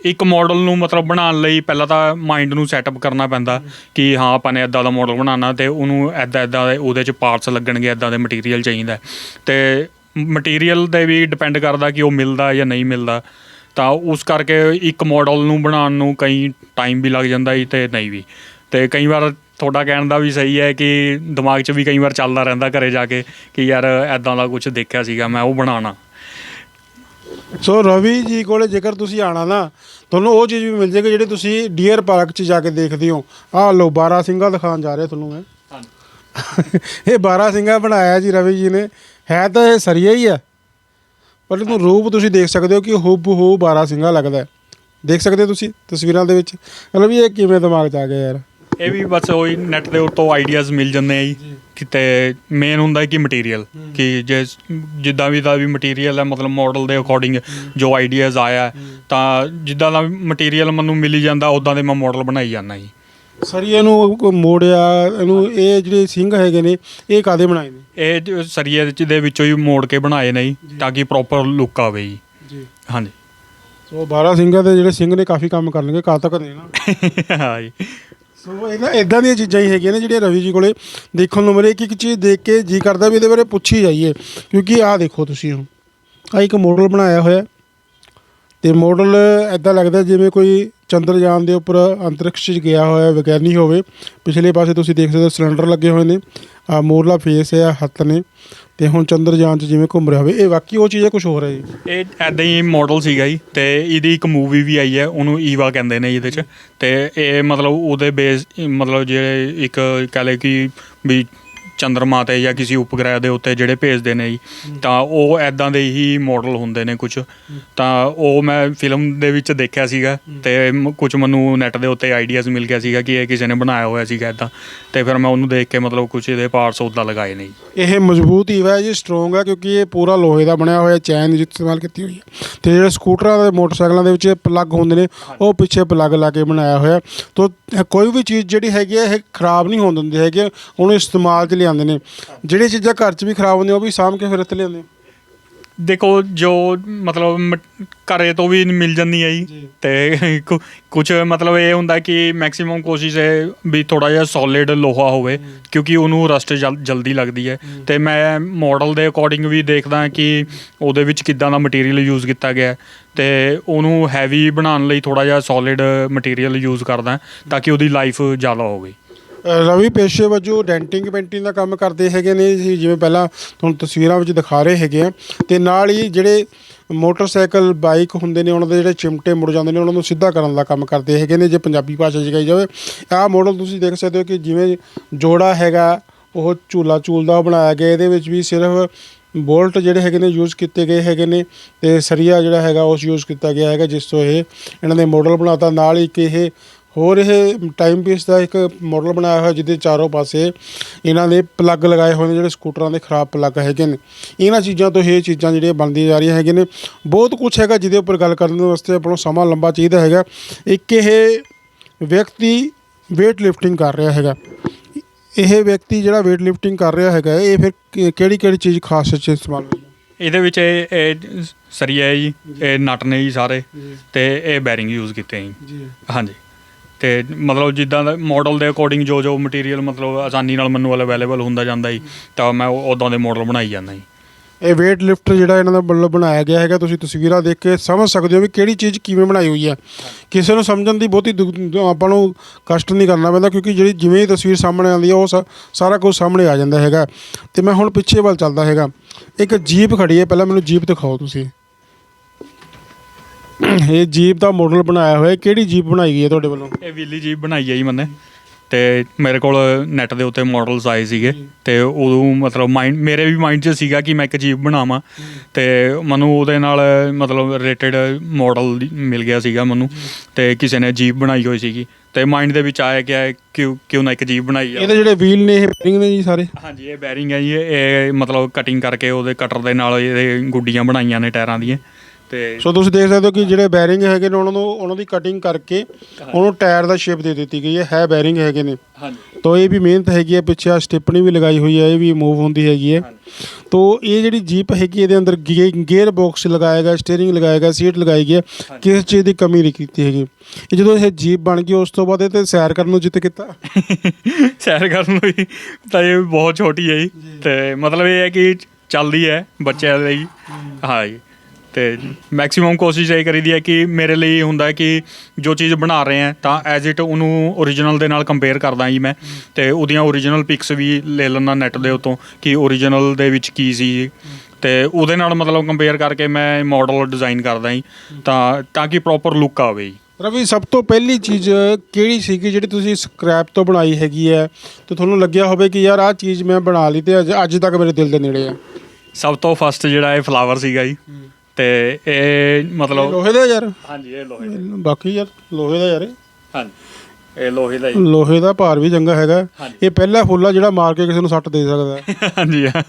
ਇੱਕ ਮਾਡਲ ਨੂੰ ਮਤਲਬ ਬਣਾਉਣ ਲਈ ਪਹਿਲਾਂ ਤਾਂ ਮਾਈਂਡ ਨੂੰ ਸੈਟਅਪ ਕਰਨਾ ਪੈਂਦਾ ਕਿ ਹਾਂ, ਆਪਾਂ ਨੇ ਇਦਾਂ ਦਾ ਮਾਡਲ ਬਣਾਉਣਾ ਤੇ ਉਹਨੂੰ ਐਦਾਂ ਐਦਾਂ ਦੇ ਉਹਦੇ ਚ ਪਾਰਟਸ ਲੱਗਣਗੇ ਐਦਾਂ ਦੇ ਮਟੀਰੀਅਲ ਚਾਹੀਦਾ। ਹੈ। ਤੇ ਮਟੀਰੀਅਲ ਤੇ ਵੀ ਡਿਪੈਂਡ ਕਰਦਾ ਕਿ ਉਹ ਮਿਲਦਾ ਜਾਂ ਨਹੀਂ ਮਿਲਦਾ। ਤਾਂ ਉਸ ਕਰਕੇ ਇੱਕ ਮਾਡਲ ਨੂੰ ਬਣਾਉਣ ਨੂੰ ਕਈ ਟਾਈਮ ਵੀ ਲੱਗ ਜਾਂਦਾ ਜੀ ਤੇ ਨਹੀਂ ਵੀ। ਤੇ ਕਈ ਵਾਰ ਤੁਹਾਡਾ ਕਹਿਣ ਦਾ ਵੀ ਸਹੀ ਹੈ ਕਿ ਦਿਮਾਗ 'ਚ ਵੀ ਕਈ ਵਾਰ ਚੱਲਦਾ ਰਹਿੰਦਾ ਘਰੇ ਜਾ ਕੇ ਕਿ ਯਾਰ ਐਦਾਂ ਦਾ ਕੁਝ ਦੇਖਿਆ ਸੀਗਾ, ਮੈਂ ਉਹ ਬਣਾਉਣਾ। ਸੋ ਰਵੀ ਜੀ ਕੋਲੇ ਜੇਕਰ ਤੁਸੀਂ ਆਣਾ ਨਾ ਤੁਹਾਨੂੰ ਉਹ ਚੀਜ਼ ਵੀ ਮਿਲ ਜਾਏਗੀ ਜਿਹੜੀ ਤੁਸੀਂ ਡੀਅਰ ਪਾਰਕ 'ਚ ਜਾ ਕੇ ਦੇਖਦੇ ਹੋ। ਆਹ ਲੋ 12 ਸਿੰਘਾ ਦਿਖਾਉਣ ਜਾ ਰਿਹਾ ਤੁਹਾਨੂੰ ਮੈਂ। ਇਹ 12 ਸਿੰਘਾ ਬਣਾਇਆ ਜੀ ਰਵੀ ਜੀ ਨੇ। ਹੈ ਤਾਂ ਇਹ ਸਰੀਆ ਹੀ ਆ ਪਰ ਇਹਨੂੰ ਰੂਪ ਤੁਸੀਂ ਦੇਖ ਸਕਦੇ ਹੋ ਕਿ ਹੁਬ ਹੂ 12 ਸਿੰਘਾ ਲੱਗਦਾ। ਦੇਖ ਸਕਦੇ ਹੋ ਤੁਸੀਂ ਤਸਵੀਰਾਂ ਦੇ ਵਿੱਚ। ਮਤਲਬ ਇਹ ਕਿਵੇਂ ਦਿਮਾਗ 'ਚ ਆ ਗਿਆ ਯਾਰ? ਇਹ ਵੀ ਬਸ ਉਹੀ ਨੈਟ ਦੇ ਉੱਤੋਂ ਆਈਡੀਆਜ਼ ਮਿਲ ਜਾਂਦੇ ਆ ਜੀ। ਕਿਤੇ ਮੇਨ ਹੁੰਦਾ ਕਿ ਮਟੀਰੀਅਲ ਕਿ ਜੇ ਜਿੱਦਾਂ ਵੀ ਦਾ ਵੀ ਮਟੀਰੀਅਲ ਹੈ ਮਤਲਬ ਮਾਡਲ ਦੇ ਅਕੋਰਡਿੰਗ ਜੋ ਆਈਡੀਆਜ਼ ਆਇਆ ਤਾਂ ਜਿੱਦਾਂ ਦਾ ਮਟੀਰੀਅਲ ਮੈਨੂੰ ਮਿਲੀ ਜਾਂਦਾ ਉਦਾਂ ਦੇ ਮੈਂ ਮਾਡਲ ਬਣਾਈ ਜਾਂਦਾ ਜੀ। ਸਰੀ ਇਹਨੂੰ ਕੋਈ ਮੋੜਿਆ ਇਹਨੂੰ ਇਹ ਜਿਹੜੇ ਸਿੰਘ ਹੈਗੇ ਨੇ ਇਹ ਕਾਦੇ ਬਣਾਏ ਨੇ? ਇਹ ਸਰੀਏ ਦੇ ਵਿੱਚੋਂ ਹੀ ਮੋੜ ਕੇ ਬਣਾਏ ਨੇ ਤਾਂ ਕਿ ਪ੍ਰੋਪਰ ਲੁੱਕ ਆਵੇ ਜੀ। ਜੀ। ਹਾਂਜੀ। ਸੋ 12 ਸਿੰਘਾਂ ਦੇ ਜਿਹੜੇ ਸਿੰਘ ਨੇ ਕਾਫੀ ਕੰਮ ਕਰ ਲਣਗੇ ਕਾ ਤੱਕ ਨੇ ਨਾ? ਹਾਂ ਜੀ। ਸੋ ਇਹਨਾਂ ਇਦਾਂ ਦੀਆਂ ਚੀਜ਼ਾਂ ਹੀ ਹੈਗੀਆਂ ਨੇ ਜਿਹੜੀਆਂ ਰਵੀ ਜੀ ਕੋਲੇ ਦੇਖਣ ਨੂੰ ਮਿਲੇ। ਇੱਕ ਇੱਕ ਚੀਜ਼ ਦੇਖ ਕੇ ਜੀ ਕਰਦਾ ਵੀ ਇਹਦੇ ਬਾਰੇ ਪੁੱਛੀ ਜਾਈਏ। ਕਿਉਂਕਿ ਆਹ ਦੇਖੋ ਤੁਸੀਂ ਹੁਣ। ਆਹ ਇੱਕ ਮਾਡਲ ਬਣਾਇਆ ਹੋਇਆ ਤੇ ਮਾਡਲ ਐਦਾਂ ਲੱਗਦਾ ਜਿਵੇਂ ਕੋਈ ਚੰਦਰਯਾਨ ਦੇ ਉੱਪਰ ਅੰਤਰਿਕਸ਼ 'ਚ ਗਿਆ ਹੋਇਆ ਵਿਗਿਆਨੀ ਹੋਵੇ। ਪਿਛਲੇ ਪਾਸੇ ਤੁਸੀਂ ਦੇਖ ਸਕਦੇ ਹੋ ਸਿਲੰਡਰ ਲੱਗੇ ਹੋਏ ਨੇ। ਆ ਮੋਰਲਾ ਫੇਸ ਹੈ ਹੱਥ ਨੇ। ਤੇ ਹੁਣ ਚੰਦਰਯਾਨ 'ਚ ਜਿਵੇਂ ਘੁੰਮ ਰਿਹਾ ਹੋਵੇ, ਇਹ ਵਾਕਈ ਉਹ ਚੀਜ਼ ਹੈ ਕੁਝ ਹੋਰ ਹੈ ਜੀ? ਇਹ ਐਦਾਂ ਹੀ ਮਾਡਲ ਸੀਗਾ ਜੀ, ਤੇ ਇਹਦੀ ਇੱਕ ਮੂਵੀ ਵੀ ਆਈ ਹੈ, ਉਹਨੂੰ ਈਵਾ ਕਹਿੰਦੇ ਨੇ ਇਹਦੇ ਚ। ਤੇ ਇਹ ਮਤਲਬ ਉਹਦੇ ਬੇਸ ਮਤਲਬ ਜਿਹੜੇ ਇੱਕ ਕਹ ਲਏ ਕਿ ਵੀ ਚੰਦਰਮਾ ਤੇ ਜਾਂ ਕਿਸੇ ਉਪਗ੍ਰਹਿ ਦੇ ਉੱਤੇ ਜਿਹੜੇ ਭੇਜਦੇ ਨੇ ਜੀ ਤਾਂ ਉਹ ਐਦਾਂ ਦੇ ਹੀ ਮਾਡਲ ਹੁੰਦੇ ਨੇ ਕੁਝ ਤਾਂ ਉਹ ਮੈਂ ਫਿਲਮ ਦੇ ਵਿੱਚ ਦੇਖਿਆ ਸੀਗਾ ਤੇ ਕੁਝ ਮੈਨੂੰ ਨੈਟ ਦੇ ਉੱਤੇ ਆਈਡੀਆਜ਼ ਮਿਲ ਗਿਆ ਸੀਗਾ ਕਿ ਇਹ ਕਿਸੇ ਨੇ ਬਣਾਇਆ ਹੋਇਆ ਸੀਗਾ ਐਦਾਂ ਤੇ ਫਿਰ ਮੈਂ ਉਹਨੂੰ ਦੇਖ ਕੇ ਮਤਲਬ ਕੁਝ ਇਹਦੇ ਪਾਰਟਸ ਉੱਦਾਂ ਲਗਾਏ ਨੇ ਇਹ ਮਜ਼ਬੂਤ ਹੀ ਹੈ ਜੀ ਸਟਰੋਂਗ ਹੈ ਕਿਉਂਕਿ ਇਹ ਪੂਰਾ ਲੋਹੇ ਦਾ ਬਣਿਆ ਹੋਇਆ ਚੈਨ ਦੀ ਇਸਤੇਮਾਲ ਕੀਤੀ ਹੋਈ ਹੈ। ਤੇ ਜਿਹੜੇ ਸਕੂਟਰਾਂ ਦੇ ਮੋਟਰਸਾਈਕਲਾਂ ਦੇ ਵਿੱਚ ਪਲੱਗ ਹੁੰਦੇ ਨੇ ਉਹ ਪਿੱਛੇ ਪਲੱਗ ਲਾ ਕੇ ਬਣਾਇਆ ਹੋਇਆ। ਤੋ ਕੋਈ ਵੀ ਚੀਜ਼ ਜਿਹੜੀ ਹੈਗੀ ਹੈ ਇਹ ਖਰਾਬ ਨਹੀਂ ਹੋਣ ਦਿੰਦੇ ਹੈਗੇ। ਉਹਨੂੰ ਇਸਤੇਮਾਲ 'ਚ ਲਿਆਉਂਦੇ ਨੇ। ਜਿਹੜੀਆਂ ਚੀਜ਼ਾਂ ਘਰ 'ਚ ਵੀ ਖਰਾਬ ਹੁੰਦੀਆਂ ਉਹ ਵੀ ਸਾਂਭ ਕੇ ਫਿਰ ਇੱਥੇ ਲਿਆਉਂਦੇ ਦੇਖੋ ਜੋ ਮਤਲਬ ਮ- ਘਰੇ ਤੋਂ ਵੀ ਮਿਲ ਜਾਂਦੀ ਹੈ ਜੀ। ਤੇ ਕੁਝ ਮਤਲਬ ਇਹ ਹੁੰਦਾ ਕਿ ਮੈਕਸਿਮਮ ਕੋਸ਼ਿਸ਼ ਹੈ ਵੀ ਥੋੜਾ ਜਿਹਾ ਸੋਲਿਡ ਲੋਹਾ ਹੋਵੇ ਕਿਉਂਕਿ ਉਹਨੂੰ ਰਸਟ ਜਲਦੀ ਲੱਗਦੀ ਹੈ। ਤੇ ਮੈਂ ਮਾਡਲ ਦੇ ਅਕੋਰਡਿੰਗ ਵੀ ਦੇਖਦਾ ਕਿ ਉਹਦੇ ਵਿੱਚ ਕਿੱਦਾਂ ਦਾ ਮਟੀਰੀਅਲ ਯੂਜ਼ ਕੀਤਾ ਗਿਆ ਹੈ। ਤੇ ਉਹਨੂੰ ਹੈਵੀ ਬਣਾਉਣ ਲਈ ਥੋੜਾ ਜਿਹਾ ਸੋਲਿਡ ਮਟੀਰੀਅਲ ਯੂਜ਼ ਕਰਦਾ ਤਾਂ ਕਿ ਉਹਦੀ ਲਾਈਫ ਜ਼ਿਆਦਾ ਹੋਵੇ। ਰਵੀ ਪੇਸ਼ੇ ਵਜੋਂ ਡੈਂਟਿੰਗ ਪੇਂਟਿੰਗ ਦਾ ਕੰਮ ਕਰਦੇ ਹੈਗੇ ਨੇ ਜੀ, ਜਿਵੇਂ ਪਹਿਲਾਂ ਤੁਹਾਨੂੰ ਤਸਵੀਰਾਂ ਵਿੱਚ ਦਿਖਾ ਰਹੇ ਹੈਗੇ ਆ। ਤੇ ਨਾਲ ਹੀ ਜਿਹੜੇ ਮੋਟਰਸਾਈਕਲ ਬਾਈਕ ਹੁੰਦੇ ਨੇ ਉਹਨਾਂ ਦੇ ਜਿਹੜੇ ਚਿਮਟੇ ਮੁੜ ਜਾਂਦੇ ਨੇ ਉਹਨਾਂ ਨੂੰ ਸਿੱਧਾ ਕਰਨ ਦਾ ਕੰਮ ਕਰਦੇ ਹੈਗੇ ਨੇ ਜੇ ਪੰਜਾਬੀ ਭਾਸ਼ਾ 'ਚ ਕਹੀ ਜਾਵੇ। ਆਹ ਮੋਡਲ ਤੁਸੀਂ ਦੇਖ ਸਕਦੇ ਹੋ ਕਿ ਜਿਵੇਂ ਜੋੜਾ ਹੈਗਾ ਉਹ ਝੂਲਾ ਝੂਲਦਾ ਬਣਾਇਆ ਗਿਆ ਇਹਦੇ ਵਿੱਚ ਵੀ ਸਿਰਫ ਬੋਲਟ ਜਿਹੜੇ ਹੈਗੇ ਨੇ ਯੂਜ਼ ਕੀਤੇ ਗਏ ਹੈਗੇ ਨੇ ਤੇ ਸਰੀਆ ਜਿਹੜਾ ਹੈਗਾ ਉਸ ਯੂਜ਼ ਕੀਤਾ ਗਿਆ ਹੈਗਾ ਜਿਸ ਤੋਂ ਇਹ ਇਹਨਾਂ ਨੇ ਮਾਡਲ ਬਣਾਤਾ। ਨਾਲ ਹੀ ਇੱਕ ਇਹ ਹੋਰ ਇਹ ਟਾਈਮ ਪੀਸ ਦਾ ਇੱਕ ਮਾਡਲ ਬਣਾਇਆ ਹੋਇਆ ਜਿਹਦੇ ਚਾਰੋਂ ਪਾਸੇ ਇਹਨਾਂ ਦੇ ਪਲੱਗ ਲਗਾਏ ਹੋਏ ਨੇ ਜਿਹੜੇ ਸਕੂਟਰਾਂ ਦੇ ਖਰਾਬ ਪਲੱਗ ਹੈਗੇ ਨੇ। ਇਹਨਾਂ ਚੀਜ਼ਾਂ ਤੋਂ ਇਹ ਚੀਜ਼ਾਂ ਜਿਹੜੀਆਂ ਬਣਦੀਆਂ ਜਾ ਰਹੀਆਂ ਹੈਗੇ ਨੇ। ਬਹੁਤ ਕੁਝ ਹੈਗਾ ਜਿਹਦੇ ਉੱਪਰ ਗੱਲ ਕਰਨ ਵਾਸਤੇ ਆਪਾਂ ਨੂੰ ਸਮਾਂ ਲੰਬਾ ਚਾਹੀਦਾ ਹੈਗਾ। ਇੱਕ ਇਹ ਵਿਅਕਤੀ weight lifting ਕਰ ਰਿਹਾ ਹੈਗਾ। ਇਹ ਵਿਅਕਤੀ ਜਿਹੜਾ weight lifting ਕਰ ਰਿਹਾ ਹੈਗਾ ਇਹ ਫਿਰ ਕਿਹੜੀ ਕਿਹੜੀ ਚੀਜ਼ ਖਾਸ ਵਿੱਚ ਇਸਤੇਮਾਲ ਹੋਈ ਇਹਦੇ ਵਿੱਚ ਇਹ ਸਰੀਆ ਹੈ ਜੀ ਇਹ ਨਟ ਨੇ ਜੀ ਸਾਰੇ ਤੇ ਇਹ ਬੈਰਿੰਗ ਯੂਜ਼ ਕੀਤੇ ਜੀ। ਹਾਂਜੀ। ਤੇ ਮਤਲਬ ਜਿੱਦਾਂ ਦਾ ਮਾਡਲ ਦੇ ਅਕੋਰਡਿੰਗ ਜੋ ਜੋ ਮਟੀਰੀਅਲ ਮਤਲਬ ਆਸਾਨੀ ਨਾਲ ਮੈਨੂੰ ਅਵੇਲੇਬਲ ਹੁੰਦਾ ਜਾਂਦਾ ਜੀ, ਤਾਂ ਮੈਂ ਉਦਾਂ ਦੇ ਮਾਡਲ ਬਣਾਈ ਜਾਂਦਾ ਜੀ। ਇਹ weight ਲਿਫਟ ਜਿਹੜਾ ਇਹਨਾਂ ਦਾ ਮਤਲਬ ਬਣਾਇਆ ਗਿਆ ਹੈਗਾ, ਤੁਸੀਂ ਤਸਵੀਰਾਂ ਦੇਖ ਕੇ ਸਮਝ ਸਕਦੇ ਹੋ ਵੀ ਕਿਹੜੀ ਚੀਜ਼ ਕਿਵੇਂ ਬਣਾਈ ਹੋਈ ਹੈ। ਕਿਸੇ ਨੂੰ ਸਮਝਣ ਦੀ ਬਹੁਤੀ ਦੁ- ਆਪਾਂ ਨੂੰ ਕਸ਼ਟ ਨਹੀਂ ਕਰਨਾ ਪੈਂਦਾ, ਕਿਉਂਕਿ ਜਿਹੜੀ ਜਿਵੇਂ ਹੀ ਤਸਵੀਰ ਸਾਹਮਣੇ ਆਉਂਦੀ ਹੈ, ਉਹ ਸਾ- ਸਾਰਾ ਕੁਝ ਸਾਹਮਣੇ ਆ ਜਾਂਦਾ ਹੈਗਾ। ਤੇ ਮੈਂ ਹੁਣ ਪਿੱਛੇ ਵੱਲ ਚੱਲਦਾ ਹੈਗਾ। ਇੱਕ ਜੀਪ ਖੜੀ ਹੈ, ਪਹਿਲਾਂ ਮੈਨੂੰ ਜੀਪ ਦਿਖਾਓ ਤੁਸੀਂ। ਇਹ ਜੀਪ ਦਾ ਮਾਡਲ ਬਣਾਇਆ ਹੋਇਆ ਹੈ। ਕਿਹੜੀ ਜੀਪ ਬਣਾਈ ਗਈ ਹੈ ਤੁਹਾਡੇ ਵੱਲੋਂ? ਇਹ ਵੀਲੀ ਜੀਪ ਬਣਾਈ ਹੈ ਜੀ ਮੈਨੇ। ਤੇ ਮੇਰੇ ਕੋਲ ਨੈਟ ਦੇ ਉੱਤੇ ਮਾਡਲਸ ਆਏ ਸੀਗੇ। ਤੇ ਉਦੋਂ ਮਤਲਬ ਮਾਈਂਡ ਮੇਰੇ ਵੀ ਮਾਈਂਡ 'ਚ ਸੀਗਾ ਕਿ ਮੈਂ ਇੱਕ ਜੀਪ ਬਣਾਵਾਂ। ਤੇ ਮੈਨੂੰ ਉਹਦੇ ਨਾਲ ਮਤਲਬ ਰਿਲੇਟਡ ਮਾਡਲ ਮਿਲ ਗਿਆ ਸੀਗਾ ਮੈਨੂੰ। ਤੇ ਕਿਸੇ ਨੇ ਜੀਪ ਬਣਾਈ ਹੋਈ ਸੀਗੀ। ਤੇ ਮਾਈਂਡ ਦੇ ਵਿੱਚ ਆਇਆ ਕਿ ਕਿਉਂ ਕਿਉਂ ਨਾ ਇੱਕ ਜੀਪ ਬਣਾਈ ਆ ਇਹਦੇ ਜਿਹੜੇ ਵੀਲ ਨੇ ਇਹ ਬੈਰਿੰਗ ਨੇ ਜੀ ਸਾਰੇ? ਹਾਂਜੀ ਇਹ ਬੈਰਿੰਗ ਹੈ ਜੀ। ਇਹ- ਇਹ ਮਤਲਬ ਕਟਿੰਗ ਕਰਕੇ ਉਹਦੇ ਕਟਰ ਦੇ ਨਾਲ ਇਹਦੇ ਗੁੱਡੀਆਂ ਬਣਾਈਆਂ ਨੇ ਟਾਇਰਾਂ ਦੀਆਂ। ਤੇ ਸੋ ਤੁਸੀਂ ਦੇਖ ਸਕਦੇ ਹੋ ਕਿ ਜਿਹੜੇ ਬੈਰਿੰਗ ਹੈਗੇ ਨੇ ਉਹਨਾਂ ਨੂੰ ਉਹਨਾਂ ਦੀ ਕਟਿੰਗ ਕਰਕੇ ਉਹਨੂੰ ਟਾਇਰ ਦਾ ਸ਼ੇਪ ਦੇ ਦਿੱਤੀ ਗਈ ਹੈ। ਹੈ ਬੈਰਿੰਗ ਹੈਗੇ ਨੇ। ਹਾਂਜੀ। ਤੋ ਇਹ ਵੀ ਮਿਹਨਤ ਹੈਗੀ ਹੈ ਪਿੱਛੇ ਸਟਿਪਣੀ ਵੀ ਲਗਾਈ ਹੋਈ ਹੈ ਇਹ ਵੀ ਮੂਵ ਹੁੰਦੀ ਹੈਗੀ ਹੈ। ਤੋ ਇਹ ਜਿਹੜੀ ਜੀਪ ਹੈਗੀ ਇਹਦੇ ਅੰਦਰ ਗੇਅਰ ਬਾਕਸ ਲਗਾਇਆ ਗਿਆ ਸਟੀਅਰਿੰਗ ਲਗਾਇਆ ਗਿਆ ਸੀਟ ਲਗਾਈ ਗਈ ਹੈ। ਕਿਸੇ ਚੀਜ਼ ਦੀ ਕਮੀ ਨਹੀਂ ਕੀਤੀ ਹੈਗੀ। ਇਹ ਜਦੋਂ ਇਹ ਜੀਪ ਬਣ ਗਈ ਉਸ ਤੋਂ ਬਾਅਦ ਇਹ ਤੇ ਸੈਰ ਕਰਨ ਨੂੰ ਜਿੱਤ ਕੀਤਾ। ਸੈਰ ਕਰਨ ਨੂੰ ਤਾਂ ਇਹ ਬਹੁਤ ਛੋਟੀ ਹੈ ਜੀ। ਤੇ ਮਤਲਬ ਇਹ ਹੈ ਕਿ ਚੱਲਦੀ ਹੈ ਬੱਚਿਆਂ ਲਈ। ਹਾਂ ਜੀ। ਤੇ ਮੈਕਸਿਮਮ ਕੋਸ਼ਿਸ਼ ਇਹ ਕਰੀਦੀ ਹੈ ਕਿ ਮੇਰੇ ਲਈ ਹੁੰਦਾ ਹੈ ਕਿ ਜੋ ਚੀਜ਼ ਬਣਾ ਰਹੇ ਆ ਤਾਂ ਐਜ਼ ਇਟ ਉਹਨੂੰ ਓਰੀਜਨਲ ਦੇ ਨਾਲ ਕੰਪੇਅਰ ਕਰਦਾ ਜੀ ਮੈਂ। ਤੇ ਉਹਦੀਆਂ ਓਰੀਜਨਲ ਪਿਕਸ ਵੀ ਲੈ ਲੈਂਦਾ ਨੈਟ ਦੇ ਉੱਤੋਂ ਕਿ ਓਰੀਜਨਲ ਦੇ ਵਿੱਚ ਕੀ ਸੀ। ਤੇ ਉਹਦੇ ਨਾਲ ਮਤਲਬ ਕੰਪੇਅਰ ਕਰਕੇ ਮੈਂ ਮਾਡਲ ਡਿਜ਼ਾਈਨ ਕਰਦਾ ਜੀ ਤਾਂ ਤਾਂ ਕਿ ਪ੍ਰੋਪਰ ਲੁੱਕ ਆਵੇ ਜੀ। ਰਵੀ ਸਭ ਤੋਂ ਪਹਿਲੀ ਚੀਜ਼ ਕਿਹੜੀ ਸੀਗੀ ਜਿਹੜੀ ਤੁਸੀਂ ਸਕ੍ਰੈਪ ਤੋਂ ਬਣਾਈ ਹੈਗੀ ਹੈ? ਤੇ ਤੁਹਾਨੂੰ ਲੱਗਿਆ ਹੋਵੇ ਕਿ ਯਾਰ ਆਹ ਚੀਜ਼ ਮੈਂ ਬਣਾ ਲਈ ਤੇ ਅੱਜ ਅੱਜ ਤੱਕ ਮੇਰੇ ਦਿਲ ਦੇ ਨੇੜੇ ਆ। ਸਭ ਤੋਂ ਫਸਟ ਜਿਹੜਾ ਇਹ ਫਲਾਵਰ ਸੀਗਾ ਜੀ। ਤੇ ਇਹ ਮਤਲਬ ਲੋਹੇ ਦਾ ਯਾਰ ਹਾਂਜੀ ਇਹ ਲੋਹੇ ਬਾਕੀ ਯਾਰ ਲੋਹੇ ਦਾ ਯਾਰ ਇਹ। ਹਾਂਜੀ ਇਹ ਲੋਹੇ ਦਾ ਲੋਹੇ ਦਾ ਭਾਰ ਵੀ ਚੰਗਾ ਹੈਗਾ। ਇਹ ਪਹਿਲਾ ਫੁੱਲ ਆ ਜਿਹੜਾ ਮਾਰ ਕੇ ਕਿਸੇ ਨੂੰ ਸੱਟ ਦੇ ਸਕਦਾ ਹੈ। ਹਾਂਜੀ ਹਾਂ।